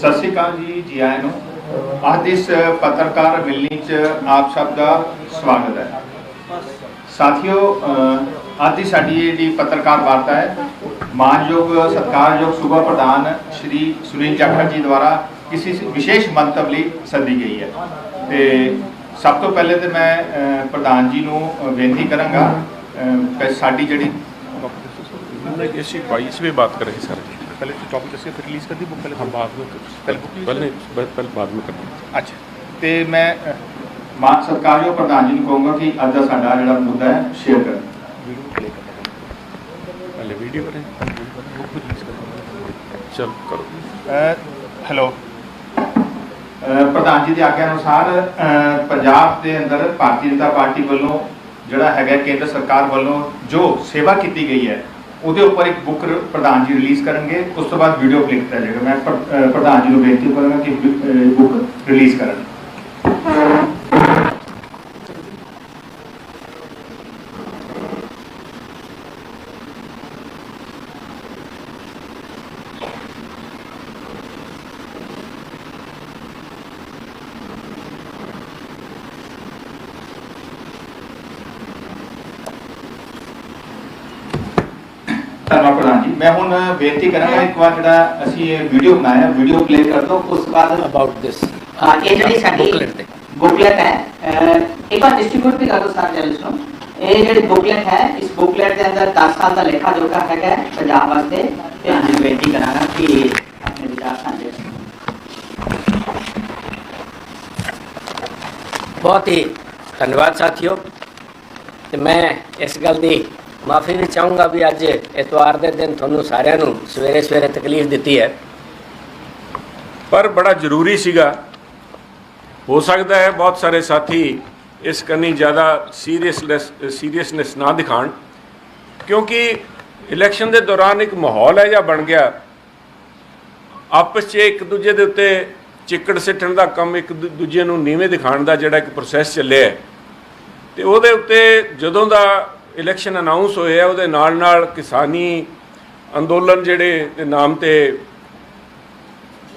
ਸਤਿ ਸ਼੍ਰੀ ਅਕਾਲ ਜੀ ਜੀ ਆਇਆਂ ਨੂੰ। ਅੱਜ ਇਸ ਪੱਤਰਕਾਰ ਮਿਲਣੀ 'ਚ ਆਪ ਸਭ ਦਾ ਸਵਾਗਤ ਹੈ। ਸਾਥੀਓ ਅੱਜ ਦੀ ਸਾਡੀ ਜਿਹੜੀ ਪੱਤਰਕਾਰ ਵਾਰਤਾ ਹੈ, ਮਾਨਯੋਗ, ਸਤਕਾਰਯੋਗ ਸੂਬਾ ਪ੍ਰਧਾਨ ਸ਼੍ਰੀ ਸੁਨੀਲ ਜਾਖੜ ਜੀ ਦੁਆਰਾ ਕਿਸੇ ਵਿਸ਼ੇਸ਼ ਮੰਤਵ ਲਈ ਸੱਦੀ ਗਈ ਹੈ। ਤੇ ਸਭ ਤੋਂ ਪਹਿਲੇ ਤੇ ਮੈਂ ਪ੍ਰਧਾਨ ਜੀ ਨੂੰ ਬੇਨਤੀ ਕਰਾਂਗਾ ਸਾਡੀ ਜਿਹੜੀ 22 ਵੇ ਬਾਤ ਕਰੇ ਸਰ कर रहे सर ਪਹਿਲੇ ਟੌਪਿਕ ਅਸੀਂ ਫਿਰ ਰਿਲੀਜ਼ ਕਰ ਦੀ ਬੁੱਕ हम बाद में पहले book release पहले पहले बाद में करते हैं ਅੱਛਾ ਤੇ ਮੈਂ ਅ, ਮਾਨ ਸਤਿਕਾਰਯੋਗ ਪ੍ਰਧਾਨ ਜੀ ਨੂੰ ਕਹੂੰਗਾ ਕਿ ਅੱਜ ਦਾ ਸਾਡਾ ਜਿਹੜਾ ਮੁੱਦਾ ਹੈ ਸ਼ੇਅਰ ਕਰਨ पहले वीडियो करें बुक रिलीज करें चल करो ਅ, ਹੈਲੋ ਅ, ਪ੍ਰਧਾਨ ਜੀ ਦੀ ਆਗਿਆ ਅਨੁਸਾਰ ਅ, ਪੰਜਾਬ ਦੇ ਅੰਦਰ ਭਾਰਤੀ ਜਨਤਾ ਪਾਰਟੀ ਵੱਲੋਂ ਜਿਹੜਾ ਹੈਗਾ ਕੇਂਦਰ ਸਰਕਾਰ ਵੱਲੋਂ ਜੋ ਸੇਵਾ ਕੀਤੀ ਗਈ ਹੈ ਉਹਦੇ ਉੱਪਰ ਇੱਕ ਬੁੱਕ ਪ੍ਰਧਾਨ ਜੀ ਰਿਲੀਜ਼ ਕਰਨਗੇ। ਉਸ ਤੋਂ ਬਾਅਦ ਵੀਡੀਓ ਕਲਿੱਕ ਕੀਤਾ ਜਾਏਗਾ। ਮੈਂ ਪ੍ਰਧਾਨ ਜੀ ਨੂੰ ਬੇਨਤੀ ਕਰਾਂਗਾ ਕਿ ਬੁੱਕ ਰਿਲੀਜ਼ ਕਰਨ ਧੰਨਵਾਦ ਪ੍ਰਧਾਨ ਜੀ ਮੈਂ ਹੁਣ ਬੇਨਤੀ ਕਰਾਂਗਾ ਇੱਕ ਵਾਰ ਜਿਹੜਾ ਅਸੀਂ ਇਹ ਵੀਡੀਓ ਬਣਾਇਆ ਵੀਡੀਓ ਪਲੇ ਕਰ ਦਿਓ ਉਸ ਬਾਅਦ this ਹਾਂ ਇਹ ਜਿਹੜੀ ਸਾਡੀ। ਬੁਕਲੇਟ ਹੈ ਇੱਕ ਵਾਰ ਡਿਸਟ੍ਰੀਬਿਊਟ ਵੀ ਕਰ ਦਿਓ ਸਾਰੇ ਜਰਨਲਿਸਟ ਨੂੰ ਇਹ ਜਿਹੜੀ ਬੁਕਲੇਟ ਹੈ ਇਸ ਬੁਕਲੇਟ ਦੇ ਅੰਦਰ 10 ਸਾਲ ਦਾ ਲੇਖਾ ਜੋਖਾ ਹੈਗਾ ਪੰਜਾਬ ਵਾਸਤੇ ਤੇ ਜੀ ਬੇਨਤੀ ਕਰਾਂਗਾ ਕਿ ਆਪਣੇ ਵਿਚਾਰ ਸਾਂਝੇ। ਬਹੁਤ ਹੀ ਧੰਨਵਾਦ ਸਾਥੀਓ ਤੇ ਮੈਂ ਇਸ ਗੱਲ ਦੀ ਮਾਫੀ ਵੀ ਚਾਹੂੰਗਾ ਵੀ ਅੱਜ ਐਤਵਾਰ ਦੇ ਦਿਨ ਤੁਹਾਨੂੰ ਸਾਰਿਆਂ ਨੂੰ ਸਵੇਰੇ ਸਵੇਰੇ ਤਕਲੀਫ ਦਿੱਤੀ ਹੈ। ਪਰ ਬੜਾ ਜ਼ਰੂਰੀ ਸੀਗਾ। ਹੋ ਸਕਦਾ ਹੈ ਬਹੁਤ ਸਾਰੇ ਸਾਥੀ ਇਸ ਕੰਨੀ ਜ਼ਿਆਦਾ ਸੀਰੀਅਸਨੈਸ ਸੀਰੀਅਸਨੈਸ ਨਾ ਦਿਖਾਣ, ਕਿਉਂਕਿ ਇਲੈਕਸ਼ਨ ਦੇ ਦੌਰਾਨ ਇੱਕ ਮਾਹੌਲ ਹੈ ਜਾਂ ਬਣ ਗਿਆ। ਆਪਸ 'ਚ ਇੱਕ ਦੂਜੇ ਦੇ ਉੱਤੇ ਚਿੱਕੜ ਸਿੱਟਣ ਦਾ ਕੰਮ ਇੱਕ ਦੂਜੇ ਨੂੰ ਨੀਵੇਂ ਦਿਖਾਉਣ ਦਾ ਜਿਹੜਾ ਇੱਕ ਪ੍ਰੋਸੈਸ ਚੱਲਿਆ ਹੈ। ਤੇ ਉਹਦੇ ਉੱਤੇ ਜਦੋਂ ਦਾ ਇਲੈਕਸ਼ਨ ਅਨਾਉਂਸ ਹੋਇਆ ਉਹਦੇ ਨਾਲ ਨਾਲ ਕਿਸਾਨੀ ਅੰਦੋਲਨ ਜਿਹੜੇ ਦੇ ਨਾਮ ਤੇ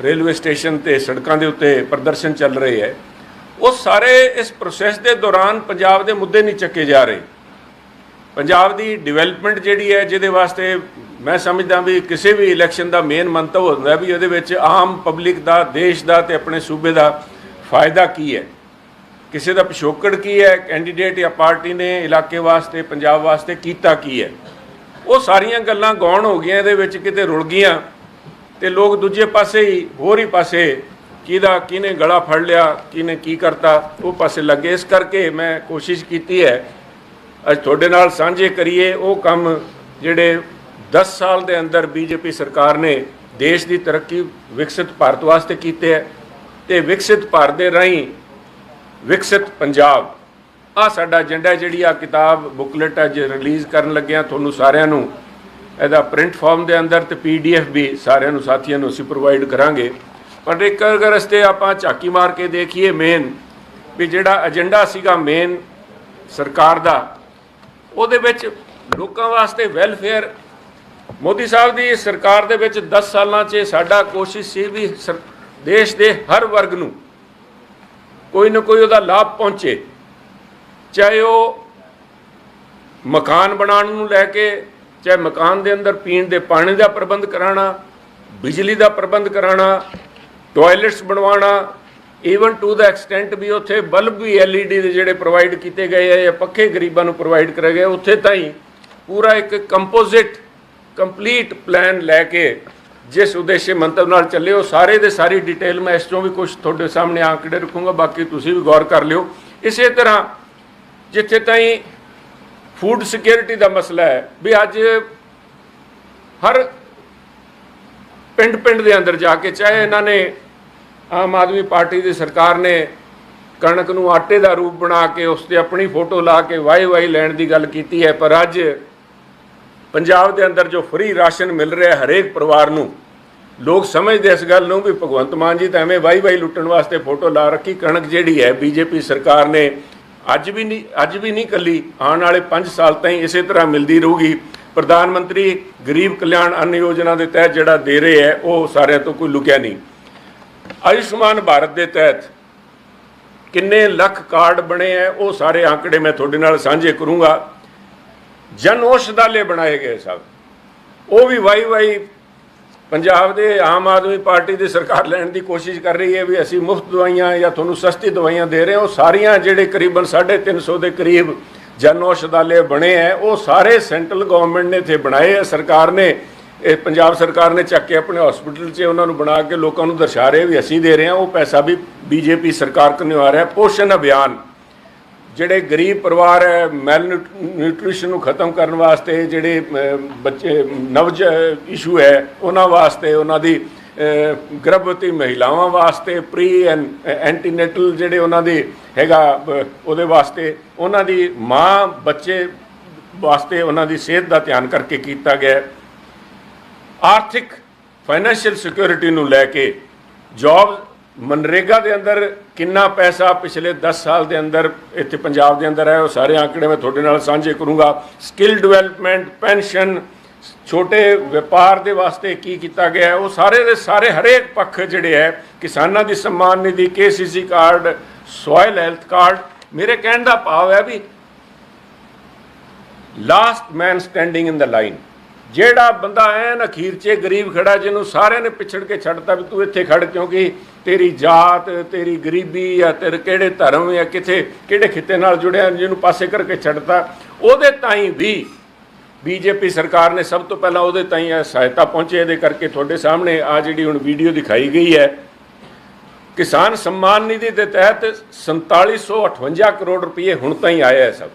ਰੇਲਵੇ ਸਟੇਸ਼ਨ ਤੇ ਸੜਕਾਂ ਦੇ ਉੱਤੇ ਪ੍ਰਦਰਸ਼ਨ ਚੱਲ ਰਹੇ ਹੈ। ਉਹ ਸਾਰੇ ਇਸ ਪ੍ਰੋਸੈਸ ਦੇ ਦੌਰਾਨ ਪੰਜਾਬ ਦੇ ਮੁੱਦੇ ਨਹੀਂ ਚੱਕੇ ਜਾ ਰਹੇ। ਪੰਜਾਬ ਦੀ ਡਿਵੈਲਪਮੈਂਟ ਜਿਹੜੀ ਹੈ, ਜਿਹਦੇ ਵਾਸਤੇ ਮੈਂ ਸਮਝਦਾ ਵੀ ਕਿਸੇ ਵੀ ਇਲੈਕਸ਼ਨ ਦਾ ਮੇਨ ਮੰਤਵ ਹੁੰਦਾ ਵੀ ਉਹਦੇ ਵਿੱਚ ਆਮ ਪਬਲਿਕ ਦਾ, ਦੇਸ਼ ਦਾ ਤੇ ਆਪਣੇ ਸੂਬੇ ਦਾ ਫਾਇਦਾ ਕੀ ਹੈ। ਕਿਸੇ ਦਾ ਪਿਛੋਕੜ ਕੀ ਹੈ ਕੈਂਡੀਡੇਟ ਜਾਂ ਪਾਰਟੀ ਨੇ ਇਲਾਕੇ ਵਾਸਤੇ, ਪੰਜਾਬ ਵਾਸਤੇ ਕੀਤਾ ਕੀ ਹੈ? ਉਹ ਸਾਰੀਆਂ ਗੱਲਾਂ ਗੌਣ ਹੋ ਗਈਆਂ, ਇਹਦੇ ਵਿੱਚ ਕਿਤੇ ਰੁਲ ਗਈਆਂ ਤੇ ਲੋਕ ਦੂਜੇ ਪਾਸੇ ਹੀ, ਹੋਰ ਹੀ ਪਾਸੇ ਕਿਹਦਾ, ਕਿਹਨੇ ਗਲਾ ਫੜ ਲਿਆ, ਕਿਹਨੇ ਕੀ ਕਰਤਾ, ਉਹ ਪਾਸੇ ਲੱਗੇ। ਇਸ ਕਰਕੇ ਮੈਂ ਕੋਸ਼ਿਸ਼ ਕੀਤੀ ਹੈ, ਅੱਜ ਤੁਹਾਡੇ ਨਾਲ ਸਾਂਝੇ ਕਰੀਏ, ਉਹ ਕੰਮ ਜਿਹੜੇ 10 ਸਾਲ ਦੇ ਅੰਦਰ ਬੀਜੇਪੀ ਸਰਕਾਰ ਨੇ ਦੇਸ਼ ਦੀ ਤਰੱਕੀ ਵਿਕਸਿਤ ਭਾਰਤ ਵਾਸਤੇ ਕੀਤੇ ਹੈ ਤੇ ਵਿਕਸਿਤ ਭਾਰਤ ਦੇ ਰਾਹੀਂ ਵਿਕਸਿਤ ਪੰਜਾਬ। ਆ ਸਾਡਾ ਏਜੰਡਾ ਜਿਹੜੀ ਆ ਕਿਤਾਬ ਬੁਕਲੇਟ ਅੱਜ ਰਿਲੀਜ਼ ਕਰਨ ਲੱਗਿਆ। ਤੁਹਾਨੂੰ ਸਾਰਿਆਂ ਨੂੰ ਇਹਦਾ ਪ੍ਰਿੰਟ ਫਾਰਮ ਦੇ ਅੰਦਰ ਤੇ ਪੀਡੀਐਫ ਵੀ ਸਾਰਿਆਂ ਨੂੰ, ਸਾਥੀਆਂ ਨੂੰ ਅਸੀਂ ਪ੍ਰੋਵਾਈਡ ਕਰਾਂਗੇ। ਪਰ ਇੱਕ ਅਗਰ ਅਸਤੇ ਆਪਾਂ ਝਾਕੀ ਮਾਰ ਕੇ ਦੇਖੀਏ ਮੇਨ ਵੀ ਜਿਹੜਾ ਏਜੰਡਾ ਸੀਗਾ ਮੇਨ ਸਰਕਾਰ ਦਾ, ਉਹਦੇ ਵਿੱਚ ਲੋਕਾਂ ਵਾਸਤੇ ਵੈਲਫੇਅਰ ਮੋਦੀ ਸਾਹਿਬ ਦੀ ਸਰਕਾਰ ਦੇ ਵਿੱਚ 10 ਸਾਲਾਂ 'ਚ ਸਾਡਾ ਕੋਸ਼ਿਸ਼ ਸੀ ਵੀ ਸਰ- ਦੇਸ਼ ਦੇ ਹਰ ਵਰਗ ਨੂੰ ਕੋਈ ਨਾ ਕੋਈ ਉਹਦਾ ਲਾਭ ਪਹੁੰਚੇ। ਚਾਹੇ ਉਹ ਮਕਾਨ ਬਣਾਉਣ ਨੂੰ ਲੈ ਕੇ, ਚਾਹੇ ਮਕਾਨ ਦੇ ਅੰਦਰ ਪੀਣ ਦੇ ਪਾਣੀ ਦਾ ਪ੍ਰਬੰਧ ਕਰਾਉਣਾ, ਬਿਜਲੀ ਦਾ ਪ੍ਰਬੰਧ ਕਰਾਉਣਾ, ਟਾਇਲਟਸ ਬਣਵਾਉਣਾ ਈਵਨ ਟੂ ਦਾ ਐਕਸਟੈਂਟ ਵੀ ਉੱਥੇ ਬਲਬ ਵੀ LED ਦੇ ਜਿਹੜੇ ਪ੍ਰੋਵਾਈਡ ਕੀਤੇ ਗਏ ਆ ਜਾਂ ਪੱਖੇ ਗਰੀਬਾਂ ਨੂੰ ਪ੍ਰੋਵਾਈਡ ਕਰੇ ਗਏ ਉੱਥੇ ਤਾਈਂ ਪੂਰਾ ਇੱਕ ਕੰਪੋਜ਼ਿਟ ਕੰਪਲੀਟ ਪਲਾਨ ਲੈ ਕੇ ਜਿਸ ਉਦੇਸ਼ ਮੰਤਵ ਨਾਲ ਚੱਲੇ ਉਹ ਸਾਰੇ ਦੇ ਸਾਰੀ ਡਿਟੇਲ ਮੈਂ ਇਸ ਚੋਂ ਵੀ ਕੁਝ ਤੁਹਾਡੇ ਸਾਹਮਣੇ ਆંકੜੇ ਰੱਖੂੰਗਾ, ਬਾਕੀ ਤੁਸੀਂ ਵੀ ਗੌਰ ਕਰ ਲਿਓ। ਇਸੇ ਤਰ੍ਹਾਂ ਜਿੱਥੇ ਤਾਈਂ ਫੂਡ ਸਿਕਿਉਰਿਟੀ ਦਾ ਮਸਲਾ ਹੈ, ਵੀ ਅੱਜ ਹਰ ਪਿੰਡ ਪਿੰਡ ਦੇ ਅੰਦਰ ਜਾ ਕੇ, ਚਾਹੇ ਇਹਨਾਂ ਨੇ ਆਮ ਆਦਮੀ ਪਾਰਟੀ ਦੀ ਸਰਕਾਰ ਨੇ ਕਣਕ ਨੂੰ ਆਟੇ ਦਾ ਰੂਪ ਬਣਾ ਕੇ ਉਸ ਤੇ ਆਪਣੀ ਫੋਟੋ ਲਾ ਕੇ ਵਾਈ ਵਾਈ ਲੈਣ ਦੀ ਗੱਲ ਕੀਤੀ ਹੈ, ਪਰ ਅੱਜ ਪੰਜਾਬ ਦੇ ਅੰਦਰ ਜੋ ਫ੍ਰੀ ਰਾਸ਼ਨ ਮਿਲ ਰਿਹਾ ਹਰੇਕ ਪਰਿਵਾਰ ਨੂੰ ਲੋਕ ਸਮਝਦੇ ਇਸ ਗੱਲ ਨੂੰ ਵੀ ਭਗਵੰਤ ਮਾਨ ਜੀ ਤਾਂ ਐਵੇਂ ਵਾਈ ਵਾਈ ਲੁੱਟਣ ਵਾਸਤੇ ਫੋਟੋ ਲਾ ਰੱਖੀ। ਕਣਕ ਜਿਹੜੀ ਹੈ ਬੀਜੇਪੀ ਸਰਕਾਰ ਨੇ ਅੱਜ ਵੀ ਨਹੀਂ, ਅੱਜ ਵੀ ਨਹੀਂ ਕੱਲੀ, ਆਉਣ ਵਾਲੇ 5 ਸਾਲ ਤਾਈਂ ਇਸੇ ਤਰ੍ਹਾਂ ਮਿਲਦੀ ਰਹੂਗੀ। ਪ੍ਰਧਾਨ ਮੰਤਰੀ ਗਰੀਬ ਕਲਿਆਣ ਅੰਨ ਯੋਜਨਾ ਦੇ ਤਹਿਤ ਜਿਹੜਾ ਦੇ ਰਹੇ ਹੈ, ਉਹ ਸਾਰਿਆਂ ਤੋਂ ਕੋਈ ਲੁਕਿਆ ਨਹੀਂ। ਆਯੁਸ਼ਮਾਨ ਭਾਰਤ ਦੇ ਤਹਿਤ ਕਿੰਨੇ ਲੱਖ ਕਾਰਡ ਬਣੇ ਹੈ, ਉਹ ਸਾਰੇ ਆંકੜੇ ਮੈਂ ਤੁਹਾਡੇ ਨਾਲ ਸਾਂਝੇ ਕਰੂੰਗਾ। ਜਨ ਔਸ਼ਧਾਲੇ ਬਣਾਏ ਗਏ ਸਭ। ਉਹ ਵੀ ਵਾਈ ਵਾਈ ਪੰਜਾਬ ਦੇ ਆਮ ਆਦਮੀ ਪਾਰਟੀ ਦੀ ਸਰਕਾਰ ਲੈਣ ਦੀ ਕੋਸ਼ਿਸ਼ ਕਰ ਰਹੀ ਹੈ ਵੀ ਅਸੀਂ ਮੁਫਤ ਦਵਾਈਆਂ ਜਾਂ ਤੁਹਾਨੂੰ ਸਸਤੀ ਦਵਾਈਆਂ ਦੇ ਰਹੇ ਹਾਂ, ਉਹ ਸਾਰੀਆਂ ਜਿਹੜੇ ਕਰੀਬਨ 350 ਦੇ ਕਰੀਬ ਜਨ ਔਸ਼ਧਾਲੇ ਬਣੇ ਹੈ, ਉਹ ਸਾਰੇ ਸੈਂਟਰਲ ਗਵਰਨਮੈਂਟ ਨੇ ਇੱਥੇ ਬਣਾਏ ਹੈ। ਸਰਕਾਰ ਨੇ, ਇਹ ਪੰਜਾਬ ਸਰਕਾਰ ਨੇ ਚੱਕ ਕੇ ਆਪਣੇ ਹਸਪੀਟਲ 'ਚ ਉਹਨਾਂ ਨੂੰ ਬਣਾ ਕੇ ਲੋਕਾਂ ਨੂੰ ਦਰਸਾ ਰਹੇ ਵੀ ਅਸੀਂ ਦੇ ਰਹੇ ਹਾਂ। ਉਹ ਪੈਸਾ ਵੀ ਬੀਜੇਪੀ ਸਰਕਾਰ ਕੋਲੋਂ ਆ ਰਿਹਾ ਪੋਸ਼ਣ ਅਭਿਆਨ ਜਿਹੜੇ ਗਰੀਬ ਪਰਿਵਾਰ ਹੈ ਮੈਲ ਨਿਊਟ੍ਰੀਸ਼ਨ ਨੂੰ ਖਤਮ ਕਰਨ ਵਾਸਤੇ ਜਿਹੜੇ ਬੱਚੇ, ਨਵਜ ਇਸ਼ੂ ਹੈ, ਉਹਨਾਂ ਵਾਸਤੇ, ਉਹਨਾਂ ਦੀ ਗਰਭਵਤੀ ਮਹਿਲਾਵਾਂ ਵਾਸਤੇ ਪ੍ਰੀ ਐਂਟੀਨੈਟਲ ਜਿਹੜੇ ਉਹਨਾਂ ਦੇ ਹੈਗਾ ਉਹਦੇ ਵਾਸਤੇ ਉਹਨਾਂ ਦੀ ਮਾਂ, ਬੱਚੇ ਵਾਸਤੇ ਉਹਨਾਂ ਦੀ ਸਿਹਤ ਦਾ ਧਿਆਨ ਕਰਕੇ ਕੀਤਾ ਗਿਆ ਆਰਥਿਕ ਫਾਈਨੈਂਸ਼ੀਅਲ ਸਿਕਿਉਰਿਟੀ ਨੂੰ ਲੈ ਕੇ ਜੌਬ ਮਨਰੇਗਾ ਦੇ ਅੰਦਰ ਕਿੰਨਾ ਪੈਸਾ ਪਿਛਲੇ 10 ਸਾਲ ਦੇ ਅੰਦਰ ਇੱਥੇ ਪੰਜਾਬ ਦੇ ਅੰਦਰ ਹੈ ਉਹ ਸਾਰੇ ਆંકੜੇ ਮੈਂ ਤੁਹਾਡੇ ਨਾਲ ਸਾਂਝੇ ਕਰੂੰਗਾ। ਸਕਿੱਲ ਡਿਵੈਲਪਮੈਂਟ ਪੈਨਸ਼ਨ ਛੋਟੇ ਵਪਾਰ ਦੇ ਵਾਸਤੇ ਕੀ ਕੀਤਾ ਗਿਆ ਹੈ, ਉਹ ਸਾਰੇ ਦੇ ਸਾਰੇ ਹਰੇਕ ਪੱਖ ਜਿਹੜੇ ਹੈ, ਕਿਸਾਨਾਂ ਦੀ Samman Nidhi KCC card soil health card ਮੇਰੇ ਕਹਿਣ ਦਾ ਭਾਵ ਹੈ ਵੀ last man standing in the line ਜਿਹੜਾ ਬੰਦਾ ਐਨ ਅਖੀਰ 'ਚ ਗਰੀਬ ਖੜਾ, ਜਿਹਨੂੰ ਸਾਰਿਆਂ ਨੇ ਪਿਛੜ ਕੇ ਛੱਡਤਾ ਵੀ ਤੂੰ ਇੱਥੇ ਖੜ ਕਿਉਂਕਿ ਤੇਰੀ ਜਾਤ, ਤੇਰੀ ਗਰੀਬੀ ਜਾਂ ਤੇਰੇ ਕਿਹੜੇ ਧਰਮ ਜਾਂ ਕਿਥੇ, ਕਿਹੜੇ ਖਿੱਤੇ ਨਾਲ ਜੁੜਿਆ, ਜਿਹਨੂੰ ਪਾਸੇ ਕਰਕੇ ਛੱਡਤਾ, ਉਹਦੇ ਤਾਈਂ ਵੀ ਬੀਜੇਪੀ ਸਰਕਾਰ ਨੇ ਸਭ ਤੋਂ ਪਹਿਲਾਂ ਉਹਦੇ ਤਾਈਂ ਇਹ ਸਹਾਇਤਾ ਪਹੁੰਚੇ, ਇਹਦੇ ਕਰਕੇ ਤੁਹਾਡੇ ਸਾਹਮਣੇ ਆ ਜਿਹੜੀ ਹੁਣ ਵੀਡੀਓ ਦਿਖਾਈ ਗਈ ਹੈ। ਕਿਸਾਨ ਸਨਮਾਨ ਨਿਧੀ ਦੇ ਤਹਿਤ 4758 ਕਰੋੜ ਰੁਪਏ ਹੁਣ ਤਾਈਂ ਆਇਆ ਹੈ ਸਭ।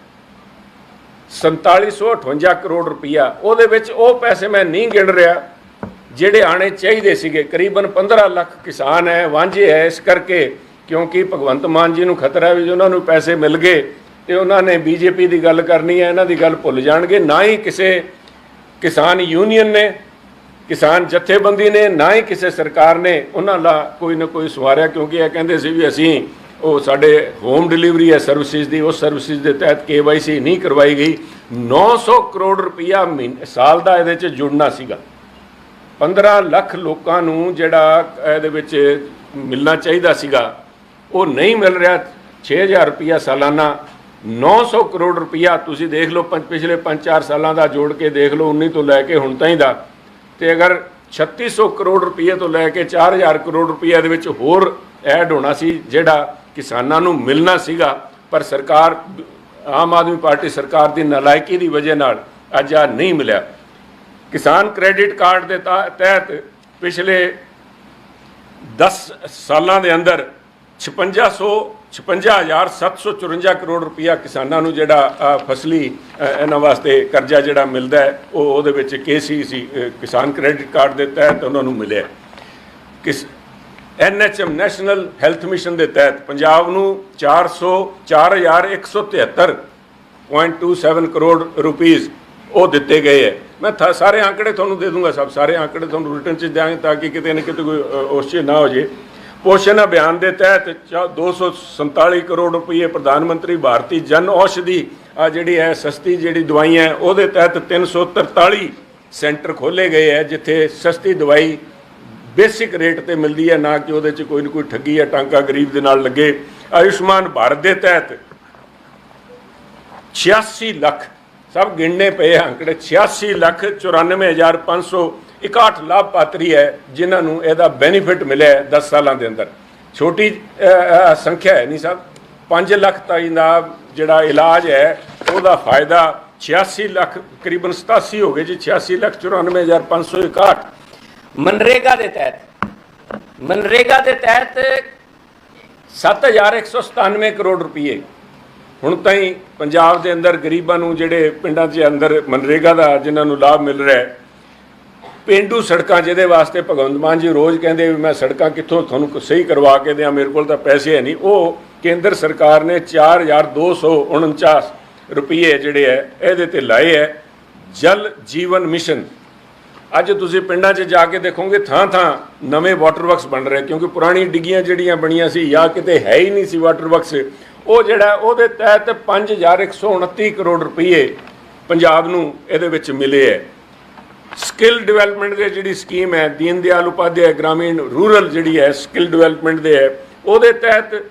4758 ਕਰੋੜ ਰੁਪਇਆ ਉਹਦੇ ਵਿੱਚ ਉਹ ਪੈਸੇ ਮੈਂ ਨਹੀਂ ਗਿਣ ਰਿਹਾ, ਜਿਹੜੇ ਆਣੇ ਚਾਹੀਦੇ ਸੀਗੇ। ਕਰੀਬਨ 15 ਲੱਖ ਕਿਸਾਨ ਹੈ, ਵਾਂਝੇ ਹੈ ਇਸ ਕਰਕੇ, ਕਿਉਂਕਿ ਭਗਵੰਤ ਮਾਨ ਜੀ ਨੂੰ ਖਤਰਾ ਵੀ ਉਹਨਾਂ ਨੂੰ ਪੈਸੇ ਮਿਲ ਗਏ ਤੇ ਉਹਨਾਂ ਨੇ ਬੀਜੇਪੀ ਦੀ ਗੱਲ ਕਰਨੀ ਹੈ, ਇਹਨਾਂ ਦੀ ਗੱਲ ਭੁੱਲ ਜਾਣਗੇ। ਨਾ ਹੀ ਕਿਸੇ ਕਿਸਾਨ ਯੂਨੀਅਨ ਨੇ, ਕਿਸਾਨ ਜਥੇਬੰਦੀ ਨੇ, ਨਾ ਹੀ ਕਿਸੇ ਸਰਕਾਰ ਨੇ ਉਹਨਾਂ ਦਾ ਕੋਈ ਨਾ ਕੋਈ ਸਵਾਰਿਆ, ਕਿਉਂਕਿ ਇਹ ਕਹਿੰਦੇ ਸੀ ਵੀ ਅਸੀਂ ਉਹ ਸਾਡੇ ਹੋਮ ਡਿਲੀਵਰੀ ਹੈ ਸਰਵਿਸਿਜ਼ ਦੀ, ਉਸ ਸਰਵਿਸਿਜ਼ ਦੇ ਤਹਿਤ ਕੇਵਾਈਸੀ ਨਹੀਂ ਕਰਵਾਈ ਗਈ। 900 ਕਰੋੜ ਰੁਪਇਆ ਮਹੀਨੇ, ਸਾਲ ਦਾ ਇਹਦੇ 'ਚ ਜੁੜਨਾ ਸੀਗਾ। 15 ਲੱਖ ਲੋਕਾਂ ਨੂੰ ਜਿਹੜਾ ਇਹਦੇ ਵਿੱਚ ਮਿਲਣਾ ਚਾਹੀਦਾ ਸੀਗਾ, ਉਹ ਨਹੀਂ ਮਿਲ ਰਿਹਾ। 6000 ਰੁਪਇਆ ਸਾਲਾਨਾ 900 ਕਰੋੜ ਰੁਪਇਆ ਤੁਸੀਂ ਦੇਖ ਲਓ, ਪੰਜ- ਪਿਛਲੇ 5-4 ਸਾਲਾਂ ਦਾ ਜੋੜ ਕੇ ਦੇਖ ਲਓ 19 ਤੋਂ ਲੈ ਕੇ ਹੁਣ ਤਾਈਂ ਦਾ। ਤੇ ਅਗਰ 3600 ਕਰੋੜ ਰੁਪਏ ਤੋਂ ਲੈ ਕੇ 4000 ਕਰੋੜ ਰੁਪਏ ਦੇ ਵਿੱਚ ਹੋਰ ਐਡ ਹੋਣਾ ਸੀ, ਜਿਹੜਾ ਕਿਸਾਨਾਂ ਨੂੰ ਮਿਲਣਾ ਸੀਗਾ, ਪਰ ਸਰਕਾਰ, ਆਮ ਆਦਮੀ ਪਾਰਟੀ ਸਰਕਾਰ ਦੀ ਨਲਾਇਕੀ ਦੀ ਵਜ੍ਹਾ ਨਾਲ ਅੱਜ ਆ ਨਹੀਂ ਮਿਲਿਆ। ਕਿਸਾਨ ਕ੍ਰੈਡਿਟ ਕਾਰਡ ਦੇ ਤਾ- ਤਹਿਤ ਪਿਛਲੇ 10 ਸਾਲਾਂ ਦੇ ਅੰਦਰ 5600 56754 ਕਰੋੜ ਰੁਪਇਆ ਕਿਸਾਨਾਂ ਨੂੰ ਜਿਹੜਾ ਫਸਲੀ ਇਹਨਾਂ ਵਾਸਤੇ ਕਰਜ਼ਾ ਜਿਹੜਾ ਮਿਲਦਾ ਹੈ, ਉਹ ਉਹਦੇ ਵਿੱਚ ਕੇਸੀਸੀ ਕਿਸਾਨ ਕ੍ਰੈਡਿਟ ਕਾਰਡ ਦੇ ਤਹਿਤ ਉਹਨਾਂ ਨੂੰ ਮਿਲਿਆ। ਕਿਸ ਐਨਐਚਐਮ ਨੈਸ਼ਨਲ ਹੈਲਥ ਮਿਸ਼ਨ ਦੇ ਤਹਿਤ ਪੰਜਾਬ ਨੂੰ 400 4173.27 ਕਰੋੜ ਰੁਪੀਸ ਉਹ ਦਿੱਤੇ ਗਏ ਹੈ। ਮੈਂ ਥਾ- ਸਾਰੇ ਆંકੜੇ ਤੁਹਾਨੂੰ ਦੇ ਦੂੰਗਾ ਸਭ ਸਾਰੇ ਆંકੜੇ ਤੁਹਾਨੂੰ ਰਿਟਰਨ ਚ ਦਿਆਂਗੇ ਤਾਂ ਕਿ ਕਿਤੇ ਨਾ ਕਿਤੇ ਕੋਈ ਅ, ਨਾ ਹੋ ਜੇ। ਪੋਸ਼ਣ ਅਭਿਆਨ ਦੇ ਤਹਿਤ ਚਾ- 247 ਕਰੋੜ ਰੁਪਏ ਪ੍ਰਧਾਨ ਮੰਤਰੀ ਭਾਰਤੀ ਜਨ ਔਸ਼ਧੀ ਆ ਜਿਹੜੀ ਹੈ ਸਸਤੀ ਜਿਹੜੀ ਦਵਾਈਆਂ ਹੈ, ਉਹਦੇ ਤਹਿਤ 343 ਸੈਂਟਰ ਖੋਲੇ ਗਏ ਹੈ ਜਿੱਥੇ ਸਸਤੀ ਦਵਾਈ ਬੇਸਿਕ ਰੇਟ ਤੇ ਮਿਲਦੀ ਹੈ, ਨਾ ਕਿ ਉਹਦੇ 'ਚ ਕੋਈ ਨਾ ਕੋਈ ਠੱਗੀ ਜਾਂ ਟਾਂਕਾ ਗਰੀਬ ਦੇ ਨਾਲ ਲੱਗੇ। ਆਯੁਸ਼ਮਾਨ ਭਾਰਤ ਦੇ ਤਹਿਤ 86 ਲੱਖ, ਸਭ ਗਿਣਨੇ ਪਏ ਆ, ਅੰਕੜੇ 86 ਲੱਖ 94561 ਲਾਭਪਾਤਰੀ ਹੈ, ਜਿਨ੍ਹਾਂ ਨੂੰ ਇਹਦਾ ਬੈਨੀਫਿਟ ਮਿਲਿਆ ਹੈ 10 ਸਾਲਾਂ ਦੇ ਅੰਦਰ। ਛੋਟੀ ਸੰਖਿਆ ਹੈ ਨਹੀਂ ਸਾਹਿਬ 5 ਲੱਖ ਤਾਈ ਦਾ ਜਿਹੜਾ ਇਲਾਜ ਹੈ, ਉਹਦਾ ਫਾਇਦਾ 86 ਲੱਖ ਕਰੀਬਨ 87 ਹੋ ਗਏ ਜੀ 86 ਲੱਖ 94561 ਮਨਰੇਗਾ ਦੇ ਤਹਿਤ ਮਨਰੇਗਾ ਦੇ ਤਹਿਤ 7197 ਕਰੋੜ ਰੁਪਏ ਹੁਣ ਤਾਈਂ ਪੰਜਾਬ ਦੇ ਅੰਦਰ ਗਰੀਬਾਂ ਨੂੰ ਜਿਹੜੇ ਪਿੰਡਾਂ ਦੇ ਅੰਦਰ ਮਨਰੇਗਾ ਦਾ ਜਿਨ੍ਹਾਂ ਨੂੰ ਲਾਭ ਮਿਲ ਰਿਹਾ ਹੈ ਪਿੰਡੂ ਸੜਕਾਂ ਜਿਹਦੇ ਵਾਸਤੇ ਭਗਵੰਤ ਮਾਨ ਜੀ ਰੋਜ਼ ਕਹਿੰਦੇ ਵੀ ਮੈਂ ਸੜਕਾਂ ਕਿੱਥੋਂ ਤੁਹਾਨੂੰ ਸਹੀ ਕਰਵਾ ਕੇ ਦਿਆਂ ਮੇਰੇ ਕੋਲ ਤਾਂ ਪੈਸੇ ਹੈ ਨਹੀਂ ਉਹ ਕੇਂਦਰ ਸਰਕਾਰ ਨੇ 4249 ਰੁਪਏ ਜਿਹੜੇ ਹੈ ਇਹਦੇ ਤੇ ਲਾਏ ਹੈ ਜਲ ਜੀਵਨ ਮਿਸ਼ਨ ਅੱਜ ਤੁਸੀਂ ਪਿੰਡਾਂ 'ਚ ਜਾ ਕੇ ਦੇਖੋਗੇ ਥਾਂ ਥਾਂ ਨਵੇਂ ਵਾਟਰ ਵਰਕਸ ਬਣ ਰਹੇ, ਕਿਉਂਕਿ ਪੁਰਾਣੀ ਡਿੱਗੀਆਂ ਜਿਹੜੀਆਂ ਬਣੀਆਂ ਸੀ ਜਾਂ ਕਿਤੇ ਹੈ ਹੀ ਨਹੀਂ ਸੀ ਵਾਟਰ ਵਰਕਸ ਉਹ ਜਿਹੜਾ ਉਹਦੇ ਤਹਿਤ 5129 ਕਰੋੜ ਰੁਪਏ ਪੰਜਾਬ ਨੂੰ ਇਹਦੇ ਵਿੱਚ ਮਿਲੇ ਹੈ। ਸਕਿੱਲ ਡਿਵੈਲਪਮੈਂਟ ਦੇ ਜਿਹੜੀ ਸਕੀਮ ਹੈ, ਦੀਨ ਦਿਆਲ ਉਪਾਧਿਆਏ ਗ੍ਰਾਮੀਣ ਰੂਰਲ ਜਿਹੜੀ ਹੈ ਸਕਿੱਲ ਡਿਵੈਲਪਮੈਂਟ ਦੇ ਹੈ, ਉਹਦੇ ਤਹਿਤ